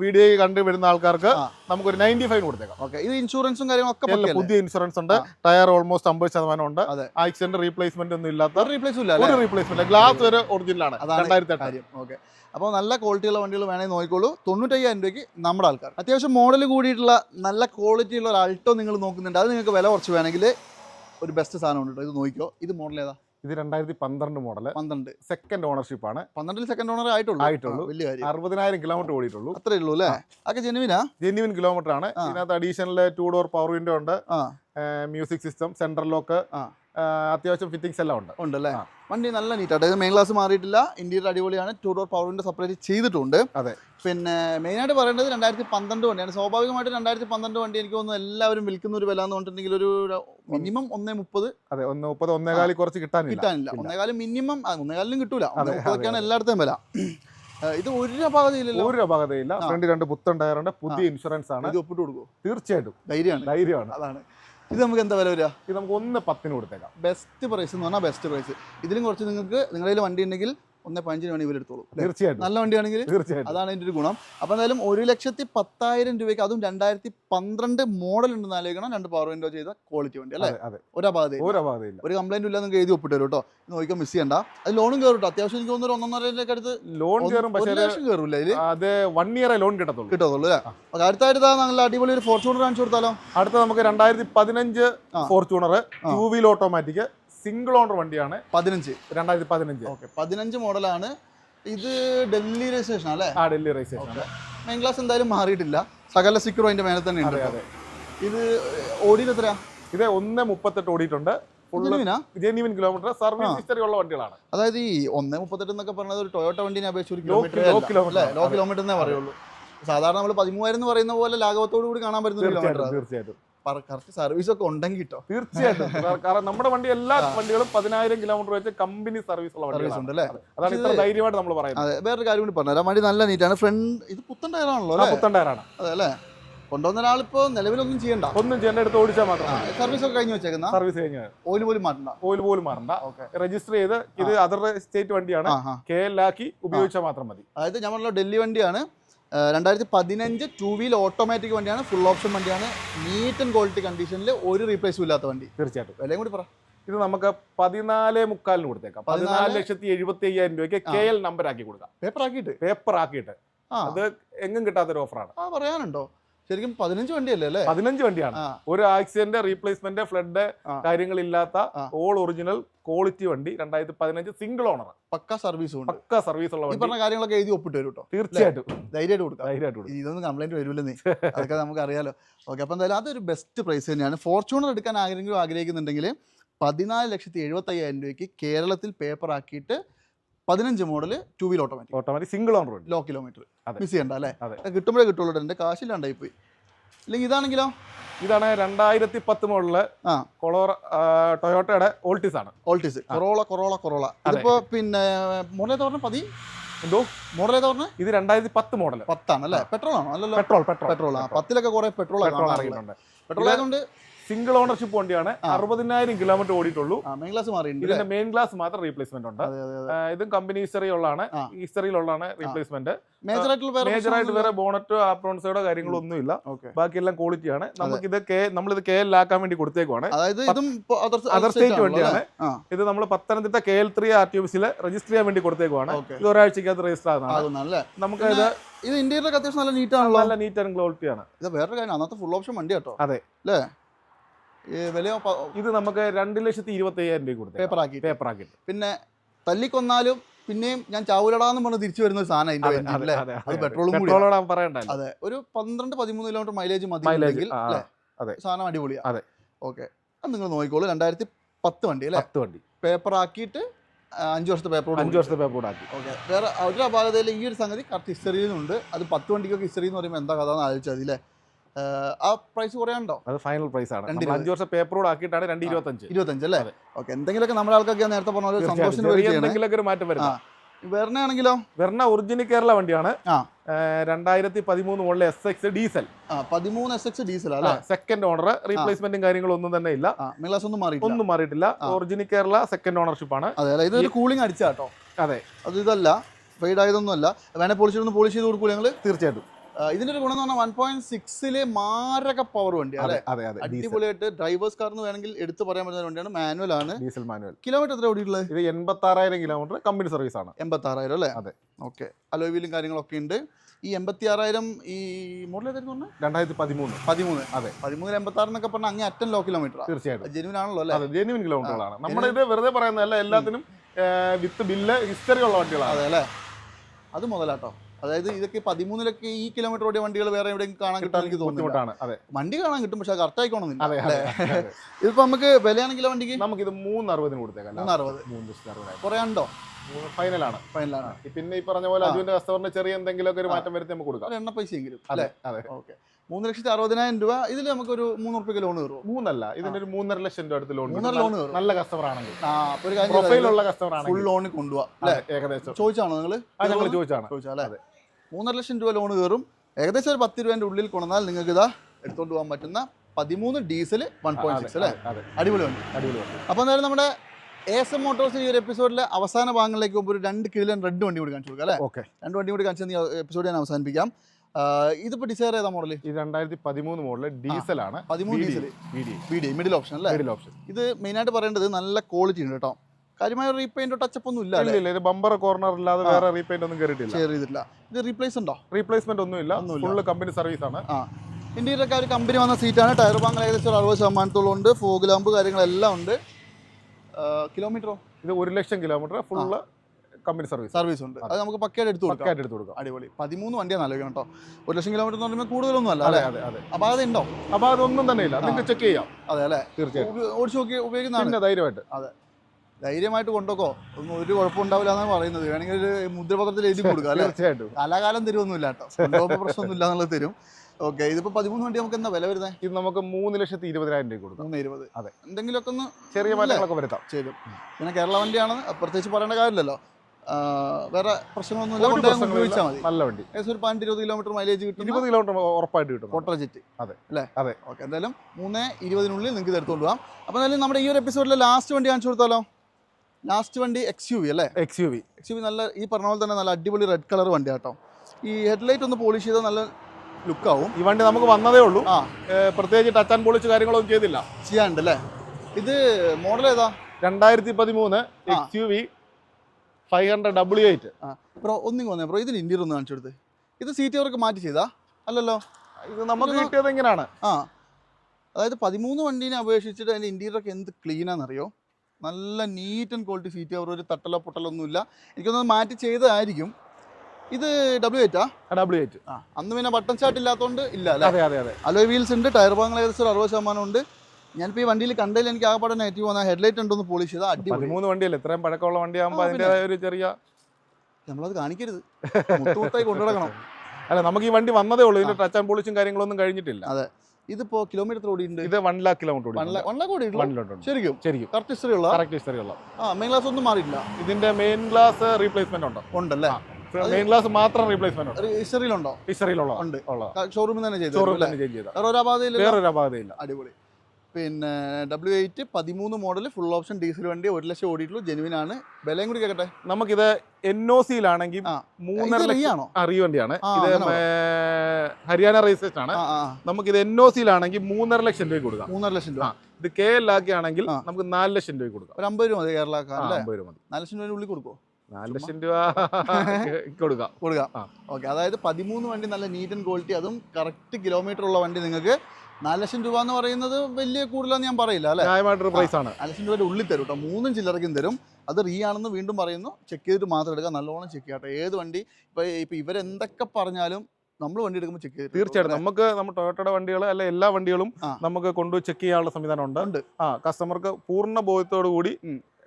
വീഡിയോ കണ്ടു വരുന്ന ആൾക്കാർക്ക് നമുക്ക് ഒരു നയന്റി ഫൈവ് കൊടുത്തേക്കാം. ഓക്കെ. ഇത് ഇൻഷുറൻസും കാര്യങ്ങളൊക്കെ? പുതിയ ഇൻഷുറൻസ് ഉണ്ട്. ടയർ ഓൾമോസ്റ്റ് അമ്പത് ശതമാനം ഉണ്ട്. ആക്സിഡന്റ് റീപ്ലേസ്മെന്റ് ഒന്നും ഇല്ലാത്ത റീപ്ലേസ്മെന്റ് ഇല്ല അല്ലേ? ഒരു റീപ്ലേസ്മെന്റ് ഗ്ലാസ് വരെ ഒറിജിനൽ ആണ്. രണ്ടായിരത്തി എട്ട്. കാര്യം. ഓക്കെ. അപ്പോൾ നല്ല ക്വാളിറ്റിയുള്ള വണ്ടികൾ വേണമെങ്കിൽ നോക്കിക്കോളൂ. തൊണ്ണൂറ്റയ്യായിരം രൂപയ്ക്ക് നമ്മുടെ ആൾക്കാർ. അത്യാവശ്യം മോഡൽ കൂടിയിട്ടുള്ള നല്ല ക്വാളിറ്റി ഉള്ള ഒരു ആൾട്ടോ നിങ്ങൾ നോക്കുന്നുണ്ട്. അത് നിങ്ങൾക്ക് വില കുറച്ച് വേണമെങ്കിൽ ഒരു ബെസ്റ്റ് സാധനം ഉണ്ട് ഇത് നോക്കിയോ ഇത് മോഡൽ ഏതാ? ഇത് രണ്ടായിരത്തി പന്ത്രണ്ട് മോഡൽ പന്ത്രണ്ട്. സെക്കൻഡ് ഓണർഷിപ്പ് ആണ്. പന്ത്രണ്ടിൽ സെക്കൻഡ് ഓണർ ആയിട്ടുള്ളൂ? ആയിട്ടുള്ളൂ. വലിയ കാര്യം. അറുപതിനായിരം കിലോമീറ്റർ ഓടിയിട്ടുള്ളൂ. അത്രേ ഉള്ളൂ അല്ലേ? അതൊക്കെ ജെനുവിനാ ജെനുവിൻ കിലോമീറ്റർ ആണ്. ഇതിനകത്ത് additional two door power window ഉണ്ട്. Music system central lock. അത്യാവശ്യം ഫിറ്റിങ്സ് എല്ലാം ഉണ്ട്. ഉണ്ട് അല്ലേ വണ്ടി നല്ല നീറ്റായിട്ട് അതായത് മെയിൻ ക്ലാസ് മാറിയിട്ടില്ല. ഇന്റീരിയർ അടിപൊളിയാണ്. Two door power window separate ചെയ്തിട്ടുണ്ട്. അതെ. പിന്നെ മെയിനായിട്ട് പറയേണ്ടത് രണ്ടായിരത്തി പന്ത്രണ്ട് വണ്ടിയാണ്. സ്വാഭാവികമായിട്ട് രണ്ടായിരത്തി പന്ത്രണ്ട് വണ്ടി എനിക്ക് തോന്നുന്നു എല്ലാവരും വിൽക്കുന്ന ഒരു വില എന്ന് പറഞ്ഞിട്ടുണ്ടെങ്കിൽ ഒരു മിനിമം ഒന്നേ മുപ്പത്. അതെ ഒന്ന് മുപ്പത് ഒന്നേകാലി കുറച്ച് കിട്ടാൻ കിട്ടാനില്ല. ഒന്നേകാലം മിനിമം ഒന്നേകാലിലും കിട്ടൂല. അതൊക്കെയാണ് ഒന്നേ മുപ്പതൊക്കെയാണ് എല്ലായിടത്തും വില. ഇത് ഒരു അപാകതയില്ല ഒരു അപാകതയില്ല. ഫ്രണ്ട് രണ്ട് പുത്തൻ ടയറുണ്ട് പുതിയ ഇൻഷുറൻസ് ആണ്. ഇത് ഒപ്പിട്ട് കൊടുക്കും തീർച്ചയായിട്ടും. ധൈര്യമാണ്. ധൈര്യമാണ്. അതാണ്. ഇത് നമുക്ക് എന്താ വില വരിക? ഇത് നമുക്ക് ഒന്ന് പത്തിന് കൊടുത്തേക്കാം. ബെസ്റ്റ് പ്രൈസ് എന്ന് പറഞ്ഞാൽ ബെസ്റ്റ് പ്രൈസ് ഇതിലും കുറച്ച് നിങ്ങൾക്ക് നിങ്ങളുടെ വണ്ടി ഉണ്ടെങ്കിൽ ഒന്നേ പതിനഞ്ചിന് വേണമെങ്കിൽ ഇവരെടുത്തോളൂ? തീർച്ചയായിട്ടും. നല്ല വണ്ടിയാണെങ്കിൽ തീർച്ചയായിട്ടും. അതാണ് അതിന്റെ ഒരു ഗുണം. അപ്പോൾ എന്തായാലും ഒരു ലക്ഷത്തി പത്തായിരം രൂപയ്ക്ക് അതും രണ്ടായിരത്തി പന്ത്രണ്ട് മോഡൽ ഉണ്ടെന്ന് ആലോചിക്കണം. രണ്ട് പവർ വിൻഡോ ചെയ്ത ക്വാളിറ്റി വണ്ടി അല്ലേ? ഒരു അപാധ. ഒരു കംപ്ലൈന്റ് ഇല്ല നിങ്ങൾക്ക് എഴുതി ഒപ്പിട്ട് വരും കേട്ടോ. നോക്കിയാൽ മിസ് ചെയ്യണ്ട. അത് ലോണും കയറും കേട്ടോ. അത്യാവശ്യം എനിക്ക് തോന്നുന്നു ഒന്നൊന്നരയിലേക്ക് അടുത്ത് ലോൺ കയറും പക്ഷേ ലക്ഷം കയറില്ല ഇതിൽ അത് വൺ ഇയർ ലോൺ കിട്ടത്തുള്ളൂ. കിട്ടത്തുള്ളൂ അല്ലേ? അപ്പോൾ അടുത്തായിട്ട് നല്ല അടിപൊളി ഒരു ഫോർച്യൂണർ കാണിച്ചു കൊടുത്താലോ? അടുത്ത നമുക്ക് രണ്ടായിരത്തി പതിനഞ്ച്. Fortuner two wheel automatic single owner വണ്ടിയാണ്. പതിനഞ്ച്. രണ്ടായിരത്തി പതിനഞ്ച്. ഓക്കെ പതിനഞ്ച് മോഡലാണ്. ഇത് ഡൽഹി രജിസ്ട്രേഷൻ അല്ലേ ആ ഡൽഹി രജിസ്ട്രേഷൻ മെയിൻ ക്ലാസ് എന്തായാലും മാറിയിട്ടില്ല. സകല സിക്യൂർ അതിന്റെ മേലെ തന്നെ ഉണ്ട് അതെ ഇത് ഓടിയിൽ എത്രയാ? ഇത് ഒന്ന് മുപ്പത്തെട്ട് ഓടിയിട്ടുണ്ട്? കിലോമീറ്റർ സർവീസ് ഹിസ്റ്ററി ഉള്ള വണ്ടികളാണ്. അതായത് ഈ ഒന്ന് മുപ്പത്തെട്ട് എന്നൊക്കെ പറഞ്ഞത് ഒരു ടൊയോട്ട വണ്ടിനെ അപേക്ഷിച്ച് ഒരു കിലോമീറ്റർ ലോ. കിലോമീറ്റർ എന്നേ പറയുള്ളൂ. സാധാരണ നമ്മൾ പതിമൂവായിരം എന്ന് പറയുന്ന പോലെ ലാഘവത്തോടു കൂടി കാണാൻ പറ്റുന്ന കിലോമീറ്റർ തീർച്ചയായിട്ടും. കറക്റ്റ് സർവീസ് ഒക്കെ ഉണ്ടെങ്കിൽ കേട്ടോ തീർച്ചയായിട്ടും. കാരണം നമ്മുടെ വണ്ടി എല്ലാ വണ്ടികളും പതിനായിരം കിലോമീറ്റർ വെച്ച് കമ്പനി സർവീസ് ഉള്ള സർവീസ് ഉണ്ട് അല്ലേ അതാണ് ഇത്ര ധൈര്യമായിട്ട് നമ്മൾ പറയുന്നത്. അതെ വേറൊരു കാര്യം കൂടി പറഞ്ഞുതരാം. വണ്ടി നല്ല നീറ്റാണ് ഫ്രണ്ട് ഇത് പുത്തൻ ടയറാണല്ലോ പുത്തൻ ടയറാണ് അതെ അല്ലേ? കൊണ്ടുവന്ന ഒരാളിപ്പോ നിലവിലൊന്നും ചെയ്യണ്ട. ഒന്നും ചെയ്യേണ്ട അടുത്ത് ഓടിച്ചാൽ മാത്രം മതി. സർവീസ് ഒക്കെ കഴിഞ്ഞ് വെച്ചേക്കുന്ന? സർവീസ് കഴിഞ്ഞ് ഓയിൽ പോലും മാറണ്ട ഓയിൽ പോലും മാറണ്ട. ഓക്കെ രജിസ്റ്റർ ചെയ്ത് ഇത് അതർ സ്റ്റേറ്റ് വണ്ടിയാണ്. കെ എൽ ആക്കി ഉപയോഗിച്ചാൽ മാത്രം മതി. അതായത് ഞമ്മളുടെ ഡൽഹി വണ്ടിയാണ്. രണ്ടായിരത്തി പതിനഞ്ച് ടു വീൽ ഓട്ടോമാറ്റിക് വണ്ടിയാണ് ഫുൾ ഓപ്ഷൻ വണ്ടിയാണ്. നീറ്റ് ആൻഡ് ക്വാളിറ്റി കണ്ടീഷനിൽ ഒരു റീപ്ലേസും ഇല്ലാത്ത വണ്ടി. തീർച്ചയായിട്ടും. വിലയും കൂടി പറ. ഇത് നമുക്ക് പതിനാല് മുക്കാലിന് കൊടുത്തേക്കാം. പതിനാല് ലക്ഷത്തി എഴുപത്തി അയ്യായിരം രൂപയ്ക്ക് കെ എൽ നമ്പർ ആക്കി കൊടുക്കാം. പേപ്പർ ആക്കിയിട്ട്? പേപ്പർ ആക്കിയിട്ട്. അത് എങ്ങും കിട്ടാത്തൊരു ഓഫറാണ് ആ പറയാനുണ്ടോ? ശരിക്കും പതിനഞ്ച് വണ്ടിയല്ലേ അല്ലേ? പതിനഞ്ച് വണ്ടിയാണ്. ഒരു ആക്സിഡന്റ് റീപ്ലേസ്മെന്റ് ഫ്ലഡ് കാര്യങ്ങളില്ലാത്ത ഓൾ ഒറിജിനൽ ക്വാളിറ്റി വണ്ടി രണ്ടായിരത്തി പതിനഞ്ച് സിംഗിൾ ഓണർ പക്ക സർവീസ് ഉണ്ട് പക്ക സർവീസ് ഉള്ള പറഞ്ഞ കാര്യങ്ങളൊക്കെ എഴുതി ഒപ്പിട്ട് വരും കേട്ടോ തീർച്ചയായിട്ടും. ധൈര്യമായിട്ട് കൊടുക്കാം. ധൈര്യമായിട്ട് കൊടുക്കും. ഇതൊന്നും കംപ്ലൈന്റ് വരില്ലെന്നേ. അതൊക്കെ നമുക്ക് അറിയാലോ. ഓക്കെ അപ്പൊ എന്തായാലും അതൊരു ബെസ്റ്റ് പ്രൈസ് തന്നെയാണ്. ഫോർച്യൂണർ എടുക്കാൻ ആരെങ്കിലും ആഗ്രഹിക്കുന്നുണ്ടെങ്കിൽ പതിനാല് ലക്ഷത്തി എഴുപത്തി അയ്യായിരം രൂപയ്ക്ക് കേരളത്തിൽ പേപ്പർ ആക്കിയിട്ട് പതിനഞ്ച് model two wheel automatic automatic single on road low kilometre miss ചെയ്യണ്ട അല്ലേ? കിട്ടുമ്പോഴേ കിട്ടുള്ളൂ എന്റെ കാശില്ലാണ്ടായി പോയി ഇല്ലെങ്കിൽ ഇതാണെങ്കിലോ? ഇതാണ് രണ്ടായിരത്തി പത്ത് മോഡൽ ആ. കൊളോറ ടൊയോട്ടയുടെ ഓൾട്ടിസ് ആണ് ഓൾട്ടീസ് കൊറോള കൊറോള കൊറോള ഇതിപ്പോ പിന്നെ മോഡൽ ഏതാ പറഞ്ഞ? പതി? എന്തോ? മോഡൽ ഏതാ പറഞ്ഞ? ഇത് രണ്ടായിരത്തി പത്ത് മോഡൽ പത്താണ് അല്ലേ? പെട്രോൾ ആണോ? അല്ലല്ലോ. പെട്രോൾ പെട്രോൾ പെട്രോൾ ആ. പത്തിലൊക്കെ കുറെ പെട്രോൾ പെട്രോൾ ഇറങ്ങിയിട്ടുണ്ട് പെട്രോൾ ആയതുകൊണ്ട് സിംഗിൾ ഓണർഷിപ്പ് വണ്ടിയാണ്. അറുപതിനായിരം കിലോമീറ്റർ ഓടിയിട്ടുള്ളൂ. മെയിൻ ഗ്ലാസ് മാറിയിട്ടുണ്ട് ഇതിന്റെ മെയിൻ ഗ്ലാസ് മാത്രം റീപ്ലേസ്മെന്റ് ഉണ്ട്. ഇതും കമ്പനി ഹിസ്റ്ററി ഉള്ളതാണ് ആ. ഹിസ്റ്ററിയിലുള്ളതാണ് റീപ്ലേസ്മെന്റ് മേജർ വേറെ ആയിട്ട് വേറെ ബോണറ്റോ ആപ്രോൺസോ കാര്യങ്ങളോ ഒന്നുമില്ല എല്ലാം ബാക്കിയെല്ലാം ക്വാളിറ്റിയാണ് നമുക്ക് ഇത് കെ ഇത് കെ ആക്കാൻ വേണ്ടി കൊടുത്തേക്കുവാണ്. അതർ സ്റ്റേറ്റ് വണ്ടിയാണ്. ഇത് നമ്മൾ Pathanamthitta K L three R T ഓഫീസിൽ രജിസ്റ്റർ ചെയ്യാൻ വേണ്ടി കൊടുത്തേക്കുവാണ്. ഇത് ഒരാഴ്ചക്കകത്ത് രജിസ്റ്റർ ആകുന്നതാണ്. നമുക്ക് ഇത് ഇത് ഇന്ത്യയിലൊക്കെ അത്യാവശ്യം നല്ല നീറ്റ് ആണല്ലോ? നല്ല നീറ്റ് ആൻഡ് ക്വാളിറ്റിയാണ് ഇത് വേറെ കാര്യം അന്നത്തെ ഫുൾ ഓപ്ഷൻ വണ്ടി കേട്ടോ. അതെ. അല്ലേ? വില ഇത് നമുക്ക് രണ്ട് ലക്ഷത്തി ഇരുപത്തി അയ്യായിരം രൂപ കൊടുത്തു പേപ്പറാക്കി പേപ്പറാക്കി പിന്നെ തല്ലിക്കൊന്നാലും പിന്നെയും ഞാൻ ചാവൂലടാന്ന് പറഞ്ഞ് തിരിച്ചു വരുന്ന ഒരു സാധനം അതിന്റെ അതെ. പെട്രോളും പെട്രോളോട് പറയണ്ടല്ലോ. അതെ ഒരു പന്ത്രണ്ട് പതിമൂന്ന് കിലോമീറ്റർ മൈലേജ് മതി മൈലേജ്. സാധനം അടിപൊളിയാണ് അതെ. ഓക്കെ. അത് നിങ്ങൾ നോക്കിക്കോളൂ രണ്ടായിരത്തി പത്ത് വണ്ടി അല്ലേ? പത്ത് വണ്ടി. പേപ്പർ ആക്കിയിട്ട് അഞ്ചു വർഷത്തെ പേപ്പർ അഞ്ചു വർഷത്തെ പേപ്പർ ആക്കി. ഓക്കെ. വേറെ ഒരു അപാകതയിൽ ഈ ഒരു സംഗതി കറക്റ്റ് ഹിസ്റ്ററിയിലുണ്ട്. അത് പത്ത് വണ്ടിക്കൊക്കെ ഹിസ്റ്ററി എന്ന് പറയുമ്പോൾ എന്താ കഥ എന്ന് ആലോചിച്ചാൽ മതി അല്ലേ? ആ പ്രൈസ് കുറയാണ്ടോ അത് ഫൈനൽ പ്രൈസ് ആണ്. അഞ്ച് വർഷം പേപ്പർ കൂടെ ആക്കിയിട്ടാണ് രണ്ട് ഇരുപത്തഞ്ച്. ഇരുപത്തഞ്ച് അല്ലേ. ഓക്കെ എന്തെങ്കിലുമൊക്കെ നമ്മുടെ ആൾക്കൊക്കെ നേരത്തെ പറഞ്ഞ സന്തോഷം തീർച്ചയായിട്ടും. സന്തോഷത്തിന് എന്തെങ്കിലുമൊക്കെ ഒരു മാറ്റം വരും വെർണ ആണെങ്കിലോ? വെർണ ഒറിജിനൽ കേരള വണ്ടിയാണ്. രണ്ടായിരത്തി പതിമൂന്ന് മുകളിലെ എസ് എക്സ് ഡീസൽ പതിമൂന്ന് എസ് എക്സ് ഡീസൽ അല്ലേ? സെക്കൻഡ് ഓണർ റീപ്ലേസ്മെന്റും കാര്യങ്ങളും ഒന്നും തന്നെ ഇല്ല. മിലാസ് ഒന്നും മാറിയിട്ടില്ല. ഒന്നും മാറിയിട്ടില്ല. ഒറിജിനൽ കേരള സെക്കൻഡ് ഓണർഷിപ്പ് ആണ്. അതെ ഇതൊരു കൂളിംഗ് അടിച്ചാട്ടോ? അതെ. അത് ഇതല്ല ഫെയ്ഡ് ആയതൊന്നും അല്ല വേണേ പോളിഷ് പോളിഷ് ചെയ്ത് കൊടുക്കൂല ഞങ്ങൾ തീർച്ചയായിട്ടും. ഇതിന്റെ ഒരു ഗുണം എന്ന് പറഞ്ഞാൽ വൺ പോയിന്റ് സിക്സിലെ മാരക പവർ വണ്ടി അതെ അതെ അതെ അടിപൊളിയായിട്ട് ഡ്രൈവേഴ്സ് കാർ എന്ന് വേണമെങ്കിൽ എടുത്ത് പറയാൻ പറ്റുന്ന വണ്ടിയാണ് മാനുവൽ ആണ്. ഡീസൽ മാനുവൽ കിലോമീറ്റർ എത്ര ഓടിയിട്ടുള്ളത് ഇത് എൺപത്തി ആറായിരം കിലോമീറ്റർ കമ്പനി സർവീസ് ആണ്. എൺപത്തി ആറായിരം അല്ലേ? അതെ. ഓക്കെ അലോയിലും കാര്യങ്ങളൊക്കെ ഉണ്ട്. ഈ എൺപത്തി ആറായിരം ഈ മോഡൽ ഏതായിരുന്നു രണ്ടായിരത്തി പതിമൂന്ന്. പതിമൂന്ന്. അതെ. പതിമൂന്ന് എൺപത്തി ആറ് എന്നൊക്കെ പറഞ്ഞാൽ അങ്ങ് അറ്റൻ ലോ കിലോമീറ്റർ തീർച്ചയായിട്ടും. ജെനുവിൻ ആണല്ലോ അല്ലേ? അതെ ജെന്യൂൻ കിലോമീറ്ററുകളാണ് നമ്മുടെ ഇത് വെറുതെ പറയുന്നതല്ല എല്ലാത്തിനും വിത്ത് ബില്ല് ഹിസ്റ്ററി ഉള്ള വണ്ടികളാണ്. അതെ അല്ലേ? അത് മുതലാട്ടോ. അതായത് ഇതൊക്കെ പതിമൂന്നിലൊക്കെ ഈ കിലോമീറ്റർ ഓടിയ വണ്ടികൾ വേറെ എവിടെയും കാണാൻ കിട്ടാൻ എനിക്ക് തോന്നുന്നു അതെ. വണ്ടി കാണാൻ കിട്ടും പക്ഷെ കറക്റ്റ് ആയിക്കോണമെന്നില്ല. ഇതിപ്പോ നമുക്ക് വിലയാണെങ്കിലോ വണ്ടിക്ക്? നമുക്ക് ഇത് മൂന്ന് അറുപതിന് കൊടുത്തേക്കാം മൂന്ന് അറുപത് മൂന്ന് കുറെ ഉണ്ടോ? ഫൈനലാണ്. ഫൈനലാണ്. പിന്നെ ഈ പറഞ്ഞ പോലെ അജുവിന്റെ കസ്റ്റമറിന് ചെറിയ എന്തെങ്കിലുമൊക്കെ ഒരു മാറ്റം വരുത്തി നമുക്ക് കൊടുക്കാം. എണ്ണ പൈസ എങ്കിലും അല്ലെ? അതെ. ഓക്കെ. മൂന്ന് ലക്ഷത്തി അറുപതിനായിരം രൂപ. ഇതിൽ നമുക്കൊരു മൂന്ന് റുപ്യ ലോൺ കയറും മൂന്നല്ല ഇതിന്റെ ഒരു മൂന്നര ലക്ഷം രൂപ അടുത്ത് ലോൺ മൂന്നര ലോൺ കയറും നല്ല കസ്റ്റമർ ആണെങ്കിൽ. ഒരു കാര്യം ഫുൾ ലോണിൽ കൊണ്ടുപോകാം ഏകദേശം. ചോദിച്ചാണോ നിങ്ങൾ ചോദിച്ചാണ്. ചോദിച്ചാൽ അതെ. മൂന്നര ലക്ഷം രൂപ ലോൺ കയറും. ഏകദേശം ഒരു പത്ത് രൂപേന്റെ ഉള്ളിൽ കൊണ്ടുവന്നാൽ നിങ്ങൾക്ക് ഇതാ എടുത്തുകൊണ്ട് പോകാൻ പറ്റുന്ന പതിമൂന്ന് ഡീസൽ വൺ പോയിന്റ് സിക്സ് അല്ലേ? അടിപൊളി വണ്ടി. അടിപൊളി വണ്ടി. അപ്പോൾ എന്തായാലും നമ്മുടെ എ എസ് എം മോട്ടോഴ്സ് ഈ ഒരു എപ്പിസോഡിലെ അവസാന ഭാഗങ്ങളിലേക്ക് പോകുമ്പോൾ ഒരു രണ്ട് കിലോ റെഡ് വണ്ടി കൂടി കാണിച്ചു കൊടുക്കാം അല്ലേ? ഓക്കെ. രണ്ട് വണ്ടി കൂടി കാണിച്ചു ഈ എപ്പിസോഡ് ഞാൻ അവസാനിപ്പിക്കാം. ഇതിപ്പോൾ ഇതിപ്പോ ഡിസൈർ ചെയ്ത മോഡൽ ഇത് രണ്ടായിരത്തി പതിമൂന്ന് മോഡൽ ഡീസൽ ആണ്. പതിമൂന്ന് ഡീസൽ മിഡിൽ ഓപ്ഷൻ അല്ലേ? മിഡിൽ ഓപ്ഷൻ ഇത് മെയിനായിട്ട് പറയേണ്ടത് നല്ല ക്വാളിറ്റി ഉണ്ട് കേട്ടോ. കാര്യമായ റീപെയിന്റോ ടച്ചപ്പ് ഒന്നും ഇല്ല ഇല്ല ഇത് ബമ്പർ കോർണർ ഇല്ലാതെ വേറെ റീപെയിന്റ് ഒന്നും കയറിയിട്ടില്ല ചെയ്തിട്ടില്ല ഇത് റീപ്ലേസ് ഉണ്ടോ? റീപ്ലേസ്മെന്റ് ഒന്നും ഇല്ല ഫുള്ള് കമ്പനി സർവീസ് ആണ്. ആ. ഇന്ത്യയിലൊക്കെ ഒരു കമ്പനി വന്ന സീറ്റാണ് ടയർ വാങ്ങൽ ഏകദേശം ഒരു അറുപത് ശതമാനത്തോളം ഉണ്ട്. ഫോഗ് ലാമ്പ് കാര്യങ്ങളെല്ലാം ഉണ്ട്. കിലോമീറ്ററോ ഇത് ഒരു ലക്ഷം kilometre full company service service ഉണ്ട്. അത്. നമുക്ക് പക്കയായിട്ട് എടുത്തു കൊടുക്കാം. എടുത്ത് കൊടുക്കാം. അടിപൊളി. പതിമൂന്ന് വണ്ടിയാണ് ആലോചിക്കണം കേട്ടോ. ഒരു ലക്ഷം കിലോമീറ്റർ എന്ന് പറയുമ്പോൾ കൂടുതലൊന്നും അല്ല അതെ അതെ അതെ. അപ്പോൾ അതുണ്ടോ അപ്പൊ അതൊന്നും തന്നെ ഇല്ല. നിങ്ങൾക്ക് ചെക്ക് ചെയ്യാം. അതെ അല്ലേ? തീർച്ചയായിട്ടും. ഓടിച്ചു നോക്കി ഉപയോഗിക്കുന്നതാണ്. ധൈര്യമായിട്ട്. ധൈര്യമായിട്ട് ധൈര്യമായിട്ട് കൊണ്ടുപോക്കോ ഒന്നും ഒരു കുഴപ്പമുണ്ടാവില്ല എന്നാണ് പറയുന്നത്. വേണമെങ്കിൽ ഒരു മുദ്രപത്രത്തിൽ എഴുതി കൊടുക്കുക അല്ലേ? തീർച്ചയായിട്ടും. കാലാകാലം തരുമൊന്നുമില്ല കേട്ടോ. പ്രശ്നമൊന്നുമില്ല എന്നുള്ളത് തരും. ഓക്കെ ഇതിപ്പോ പതിമൂന്ന് വണ്ടി നമുക്ക് എന്താ വില വരുന്നത് ഇത് നമുക്ക് മൂന്ന് ലക്ഷത്തി ഇരുപതിനായിരം രൂപ കൊടുക്കും. മൂന്ന് ഇരുപത്. അതെ. എന്തെങ്കിലുമൊക്കെ ഒന്ന് ചെറിയ മാറ്റങ്ങളൊക്കെ വരുത്താം. ചെയ്യും പിന്നെ കേരള വണ്ടിയാണ്. പ്രത്യേകിച്ച് പറയേണ്ട കാര്യമില്ലല്ലോ. വേറെ പ്രശ്നങ്ങളൊന്നുമില്ല ഒരു കൊണ്ടുപോയി പ്രശ്നങ്ങളും ഉപയോഗിച്ചാൽ മതി. നല്ല വണ്ടി. ഏകദേശം ഒരു പതിനെട്ട് ഇരുപത് കിലോമീറ്റർ മൈലേജ് കിട്ടും ഇരുപത് കിലോമീറ്റർ ഉറപ്പായിട്ട് കിട്ടും. കോട്ടർ ജെറ്റ് അതെ. അല്ലേ? അതെ. ഓക്കെ എന്തായാലും മൂന്ന് ഇരുപതിനുള്ളിൽ നിങ്ങൾക്ക് ഇത് എടുത്തുകൊണ്ട് പോകാം. അപ്പോൾ എന്തായാലും നമ്മുടെ ഈ ഒരു എപ്പിസോഡിലെ ലാസ്റ്റ് വണ്ടി കാണിച്ചു കൊടുത്താലോ? ലാസ്റ്റ് വണ്ടി എക്സ് യു വി അല്ലേ? X U V X U V നല്ല ഈ പറഞ്ഞ പോലെ തന്നെ നല്ല അടിപൊളി റെഡ് കളർ വണ്ടി കേട്ടോ. ഈ ഹെഡ്ലൈറ്റ് ഒന്ന് പോളിഷ് ചെയ്താൽ നല്ല ലുക്ക് ആവും. ഈ വണ്ടി നമുക്ക് വന്നതേ ഉള്ളൂ. ആ. പ്രത്യേകിച്ച് ടച്ച് ആൻഡ് പോളിച്ച് കാര്യങ്ങളൊന്നും ചെയ്തില്ല. ചെയ്യാണ്ട് അല്ലേ ഇത് മോഡൽ ഏതാ? രണ്ടായിരത്തി പതിമൂന്ന്. X U V five hundred W eight ആ. ബ്രോ ഒന്നും വന്നേ. ബ്രോ ഇതിന് ഇന്ത്യയിൽ ഒന്ന് കാണിച്ചു കൊടുത്ത് ഇത് സീറ്റ് അവർക്ക് മാറ്റി ചെയ്താ? അല്ലല്ലോ. ഇത് നമുക്ക് കിട്ടിയത് എങ്ങനെയാണ് ആ. അതായത് പതിമൂന്ന് വണ്ടീനെ അപേക്ഷിച്ചിട്ട് അതിന്റെ ഇന്റീരിയറൊക്കെ എന്ത് ക്ലീനാണെന്നറിയോ നല്ല നീറ്റ് ആൻഡ് ക്വാളിറ്റി സീറ്റ് അവർ ഒരു തട്ടലോ പൊട്ടലോ ഒന്നുമില്ല. എനിക്കൊന്ന് മാറ്റി ചെയ്തതായിരിക്കും. ഇത് ഡബ്ല്യു എയ്റ്റാ ഡബ്ല്യു എയ്റ്റ് ആ അന്ന് പിന്നെ ബട്ടൺ ചാർട്ട് ഇല്ലാത്തതുകൊണ്ട് ഇല്ല അല്ലേ? അതെ അതെ അതെ. അലോയ് വീൽസ് ഉണ്ട് ടയർ ഭാഗങ്ങൾ ഏകദേശം അറുപത് ശതമാനം ഉണ്ട്. ഞാനിപ്പോൾ ഈ വണ്ടിയിൽ കണ്ടതിൽ എനിക്ക് ആകെപ്പാടെ നെഗറ്റീവ് വന്ന ഹെഡ്ലൈറ്റ് ഉണ്ടോന്ന് പോളിഷ് ചെയ്താൽ അടിപൊളി. മൂന്ന് വണ്ടിയല്ലേ? ഇത്രയും പഴക്കമുള്ള വണ്ടിയാകുമ്പോൾ അതിന്റെതായ ഒരു ചെറിയ നമ്മളത് കാണിക്കരുത്. മുത്തുമുത്തായി കൊണ്ടുനടക്കണം. അല്ല നമുക്ക് ഈ വണ്ടി വന്നതേ ഉള്ളൂ. ഇതിന്റെ ടച്ച് ആൻഡ് പോളിഷും കാര്യങ്ങളൊന്നും കഴിഞ്ഞിട്ടില്ല. ഇതിപ്പോൾ കിലോമീറ്റർ ഓടിയിട്ടുണ്ട്. ഇത് one lakh kilometre one lakh one lakh വണ്ണിലോട്ടുണ്ട് ശരിക്കും? ശരിക്കും. കറക്റ്റ് ഹിസ്റ്ററി ഉള്ള? കറക്റ്റ് ഹിസ്റ്ററി ഉള്ള. ആ മെയിൻ ഗ്ലാസ് ഒന്നും മാറിയില്ല ഇതിന്റെ മെയിൻ ഗ്ലാസ് റീപ്ലേസ്മെന്റ് ഉണ്ട്? ഉണ്ടല്ലേ? മെയിൻ ഗ്ലാസ് മാത്രം റീപ്ലേസ്മെന്റ് ഉണ്ട്? ഹിസ്റ്ററിയിലുണ്ടോ ഹിസ്റ്ററിയിലുള്ള ഉണ്ട്. ഷോറൂമിൽ തന്നെ ചെയ്തു ഷോറൂമിൽ തന്നെ ചെയ്ത വേറെ ഒരു അപാധയില്ല വേറൊരു അപാധയില്ല. അടിപൊളി. പിന്നെ ഡബ്ല്യു എയ്റ്റ് പതിമൂന്ന് മോഡൽ ഫുൾ ഓപ്ഷൻ ഡീസൽ വണ്ടി ഒരു ലക്ഷം ഓടിയിട്ടുള്ളൂ. ജെനുവിൻ ആണ്. വിലയും കൂടി കേൾക്കട്ടെ നമുക്കിത് എൻ ഒ സിയിലാണെങ്കിൽ. മൂന്നര ലക്ഷമാണോ അറിയ വണ്ടിയാണ്. ഇത് ഹരിയാന രജിസ്ട്രേഷൻ ആണ്. നമുക്കിത് എൻ ഒ സിയിലാണെങ്കിൽ മൂന്നര ലക്ഷം രൂപ കൊടുക്കാം. മൂന്നര ലക്ഷം രൂപ. ഇത് കെ എൽ ആക്കിയാണെങ്കിൽ ആണെങ്കിൽ നമുക്ക് നാല് ലക്ഷം രൂപ കൊടുക്കാം. ഒരു അമ്പത് രൂപ മതി കേരള ആ, അല്ലേ? അമ്പത് രൂപ മതി. നാല് ലക്ഷം രൂപ ഉള്ളിൽ കൊടുക്കുമോ നാല് ലക്ഷം രൂപ കൊടുക്കാം. കൊടുക്കാം. ഓക്കെ അതായത് പതിമൂന്ന് വണ്ടി നല്ല നീറ്റ് ആൻഡ് ക്വാളിറ്റി അതും കറക്റ്റ് കിലോമീറ്റർ ഉള്ള വണ്ടി നിങ്ങൾക്ക് നാല് ലക്ഷം രൂപ എന്ന് പറയുന്നത് വലിയ കൂടുതലാന്ന് ഞാൻ പറയില്ല അല്ലേ? ന്യായമായിട്ടൊരു പ്രൈസ് ആണ്. നാല് ലക്ഷം രൂപയുടെ ഉള്ളിൽ തരും കേട്ടോ. മൂന്നും ചില്ലറയ്ക്കും തരും. അത് റീ ആണെന്ന് വീണ്ടും പറയുന്നു. ചെക്ക് ചെയ്തിട്ട് മാത്രം എടുക്കുക. നല്ലോണം ചെക്ക് ചെയ്യാം ഏത് വണ്ടി? ഇപ്പോൾ ഇപ്പോൾ ഇവരെന്തൊക്കെ പറഞ്ഞാലും നമ്മൾ വണ്ടി എടുക്കുമ്പോൾ ചെക്ക് ചെയ്ത് തീർച്ചയായിട്ടും. നമുക്ക് നമ്മുടെ ടൊയോട്ടയുടെ വണ്ടികൾ അല്ല എല്ലാ വണ്ടികളും നമുക്ക് കൊണ്ടുപോയി ചെക്ക് ചെയ്യാനുള്ള സംവിധാനം ഉണ്ട്. ഉണ്ട്. ആ കസ്റ്റമർക്ക് പൂർണ ബോധ്യത്തോടു കൂടി.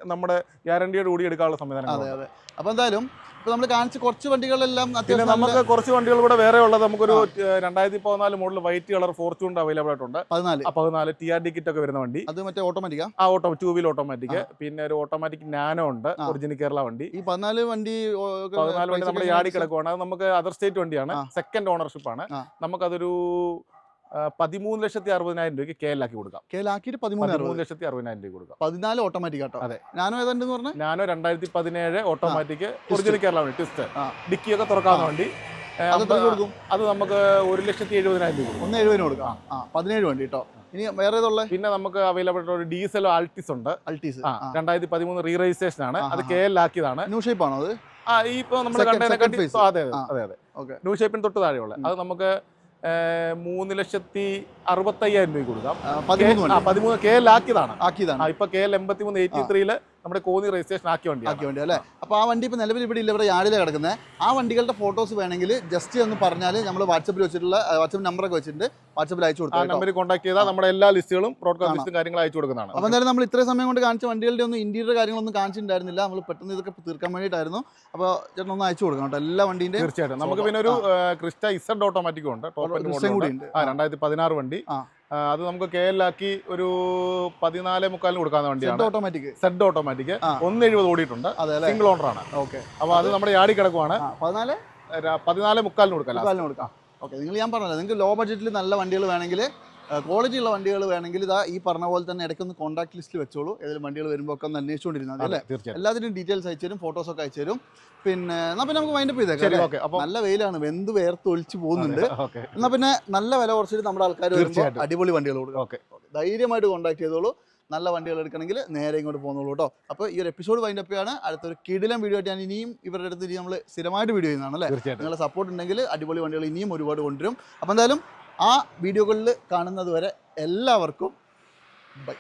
നമ്മുടെ ഗ്യാരണ്ടിയോട് കൂടി എടുക്കാനുള്ള സംവിധാനം അതെ അതെ. അപ്പോൾ എന്തായാലും ഇപ്പോൾ നമ്മൾ കാണിച്ച് കുറച്ച് വണ്ടികളെല്ലാം പിന്നെ നമുക്ക് കുറച്ച് വണ്ടികൾ കൂടെ വേറെ ഉള്ളത് നമുക്കൊരു രണ്ടായിരത്തി പതിനാല് model white colour Fortuner available ആയിട്ടുണ്ട്. പതിനാല്. പതിനാല് ടി ആർ ഡി കിറ്റ് ഒക്കെ വരുന്ന വണ്ടി. അത് മറ്റേ ഓട്ടോമാറ്റിക് ആ? ഓട്ടോ ടൂ വീൽ ഓട്ടോമാറ്റിക് പിന്നെ ഒരു ഓട്ടോമാറ്റിക് നാനോ ഉണ്ട് ഒറിജിനൽ കേരള വണ്ടി. ഈ പതിനാല് വണ്ടി പതിനാല് വണ്ടി നമ്മുടെ യാടി കിടക്കുവാണ് അത് നമുക്ക് അതർ സ്റ്റേറ്റ് വണ്ടിയാണ്. സെക്കൻഡ് ഓണർഷിപ്പ് ആണ്. നമുക്കതൊരു പതിമൂന്ന് ലക്ഷത്തി അറുപതിനായിരം രൂപയ്ക്ക് കെ എൽ ആക്കി കൊടുക്കാം. കേലാക്കിയിട്ട് പതിമൂന്ന് പതിമൂന്ന് ലക്ഷത്തി അറുപതിനായിരം രൂപ കൊടുക്കാം. പതിനാല് ഓട്ടോമാറ്റിക് കേട്ടോ അതെ. ഞാനോ ഏതാണ്ടെന്ന് പറഞ്ഞു? ഞാനോ രണ്ടായിരത്തി പതിനേഴ് ഓട്ടോമാറ്റിക് ഒറിജിനൽ കേരള വണ്ടി ട്വിസ്റ്റ് ഡിക്കിയൊക്കെ തുറക്കാവുന്ന ആ. വണ്ടി. അത് നമുക്ക് ഒരു ലക്ഷത്തി എഴുപതിനായിരം രൂപ ഒന്ന് എഴുപതിന് കൊടുക്കാം. പതിനേഴ് വണ്ടി കേട്ടോ. ഇനി വേറെ പിന്നെ നമുക്ക് അവൈലബിൾ ഒരു ഡീസൽ ആൾട്ടിസ് ഉണ്ട്. അൾട്ടിസ് രണ്ടായിരത്തി പതിമൂന്ന് റീ രജിസ്ട്രേഷൻ ആണ്. അത് കെ എൽ ആക്കിയതാണ്. ന്യൂ ഷേപ്പ് ആണോ അത്? ആ ഈ ഇപ്പൊ നമ്മൾ Second- കണ്ടതിനെ second phase. അതെ അതെ. അതെ ന്യൂ ഷേപ്പിന് തൊട്ട് താഴെയുള്ള അത് നമുക്ക് മൂന്ന് ലക്ഷത്തി അറുപത്തയ്യായിരം രൂപ കൊടുക്കാം. പതിമൂന്ന് കെ എൽ ആക്കിയതാണ്. ആക്കിയതാണ് ഇപ്പൊ കെ എൽ എൺപത്തി മൂന്ന് എയ്റ്റി ത്രീയിൽ നമ്മുടെ കോന്നി രജിസ്ട്രേഷൻ ആക്കിയ വണ്ടി ആക്കിയ വണ്ടി അല്ലേ? അപ്പോൾ ആ വണ്ടി ഇപ്പോൾ നിലവിൽ ഇവിടെ ഇല്ല ഇവിടെ യാർഡിലാണ് കിടക്കുന്നത് ആ വണ്ടികളുടെ ഫോട്ടോസ് വേണമെങ്കിൽ ജസ്റ്റ് ഒന്ന് പറഞ്ഞാൽ നമ്മൾ വാട്സപ്പിൽ വെച്ചിട്ടുള്ള വാട്സപ്പ് നമ്പറൊക്കെ വെച്ചിട്ടുണ്ട് വാട്സപ്പിൽ അയച്ചു ആ കൊടുക്കാം കേട്ടോ. നമ്പറിൽ കോൺടാക്ട് ചെയ്താൽ നമ്മുടെ എല്ലാ ലിസ്റ്റുകളും ബ്രോഡ്കാസ്റ്റ്. ലിസ്റ്റും കാര്യങ്ങൾ അയച്ചു കൊടുക്കുന്നതാണ്. അപ്പോൾ എന്തായാലും നമ്മൾ ഇത്രയും സമയം കൊണ്ട് കാണിച്ച വണ്ടികളുടെ ഒന്നും ഇന്റീരിയർ കാര്യങ്ങളൊന്നും കാണിച്ചിട്ടുണ്ടായിരുന്നില്ല. നമ്മൾ പെട്ടെന്ന് ഇതൊക്കെ തീർക്കാൻ വേണ്ടിയിട്ടായിരുന്നു. അപ്പോൾ ചേട്ടൻ ഒന്ന് അയച്ചു കൊടുക്കണം കേട്ടോ എല്ലാ വണ്ടിയും തീർച്ചയായിട്ടും. നമുക്ക് പിന്നെ ഒരു ക്രിസ്റ്റ ഇസഡ് ഓട്ടോമാറ്റിക്കും ഉണ്ട്. ടോപ്പ് കൂടി ഉണ്ട്. ആ രണ്ടായിരത്തി പതിനാറ് വണ്ടി. ആ. ആ, അത് നമുക്ക് കെ എൽ ആക്കി ഒരു പതിനാല് മുക്കാലിന് കൊടുക്കാൻ വണ്ടിയാണ്. Automatic Z automatic. ഒന്ന് എഴുപത് ഓടിയിട്ടുണ്ട്. സിംഗിൾ ഓണർ ആണ്. ഓക്കെ. അപ്പൊ അത് നമ്മുടെ യാടി കിടക്കുവാണ്. പതിനാല്? പതിനാല് മുക്കാലിന് കൊടുക്കാം മുക്കാലിന് കൊടുക്കാം. ഓക്കെ നിങ്ങൾ ഞാൻ പറഞ്ഞല്ലോ നിങ്ങൾക്ക് ലോ ബഡ്ജറ്റിൽ നല്ല വണ്ടികൾ വേണമെങ്കിൽ ക്വാളിറ്റി ഉള്ള വണ്ടികൾ വേണമെങ്കിൽ ഇതാ ഈ പറഞ്ഞ പോലെ തന്നെ ഇടയ്ക്കൊന്ന് കോൺടാക്ട് ലിസ്റ്റിൽ വെച്ചോളൂ. ഏതെങ്കിലും വണ്ടികൾ വരുമ്പോൾ ഒക്കെ ഒന്ന് അന്വേഷിച്ചുകൊണ്ടിരുന്നത് അല്ലേ? എല്ലാത്തിനും ഡീറ്റെയിൽസ് അയച്ചു തരും ഫോട്ടോസ് ഒക്കെ അയച്ചു തരും. പിന്നെ എന്നാ പിന്നെ നമുക്ക് മൈൻഡപ്പ് ചെയ്തേക്കാം? നല്ല വെയിലാണ് വെന്ത് വേർത്ത് ഒലിച്ച് പോകുന്നുണ്ട്. എന്നാ പിന്നെ നല്ല വില കുറച്ചിട്ട് നമ്മുടെ ആൾക്കാർ വരുമ്പോൾ അടിപൊളി വണ്ടികൾ കൊടുക്കും. ഓക്കെ ധൈര്യമായിട്ട് കോൺടാക്ട് ചെയ്തോളൂ. നല്ല വണ്ടികൾ എടുക്കണമെങ്കിൽ നേരെ ഇങ്ങോട്ട് പോകുന്നുള്ളൂ കേട്ടോ. അപ്പോൾ ഈ ഒരു എപ്പിസോഡ് വൈൻഡ് അപ്പ് ആണ് അടുത്തൊരു കിടിലം വീഡിയോ ആയിട്ട് ഞാൻ ഇനിയും ഇവരുടെ അടുത്ത് നമ്മൾ സ്ഥിരമായിട്ട് വീഡിയോ ചെയ്യുന്നതാണ് അല്ലേ? നിങ്ങളുടെ സപ്പോർട്ട് ഉണ്ടെങ്കിൽ അടിപൊളി വണ്ടികൾ ഇനിയും ഒരുപാട് കൊണ്ടുവരും. അപ്പോൾ എന്തായാലും ആ വീഡിയോകളിൽ കാണുന്നത് വരെ എല്ലാവർക്കും ബൈ.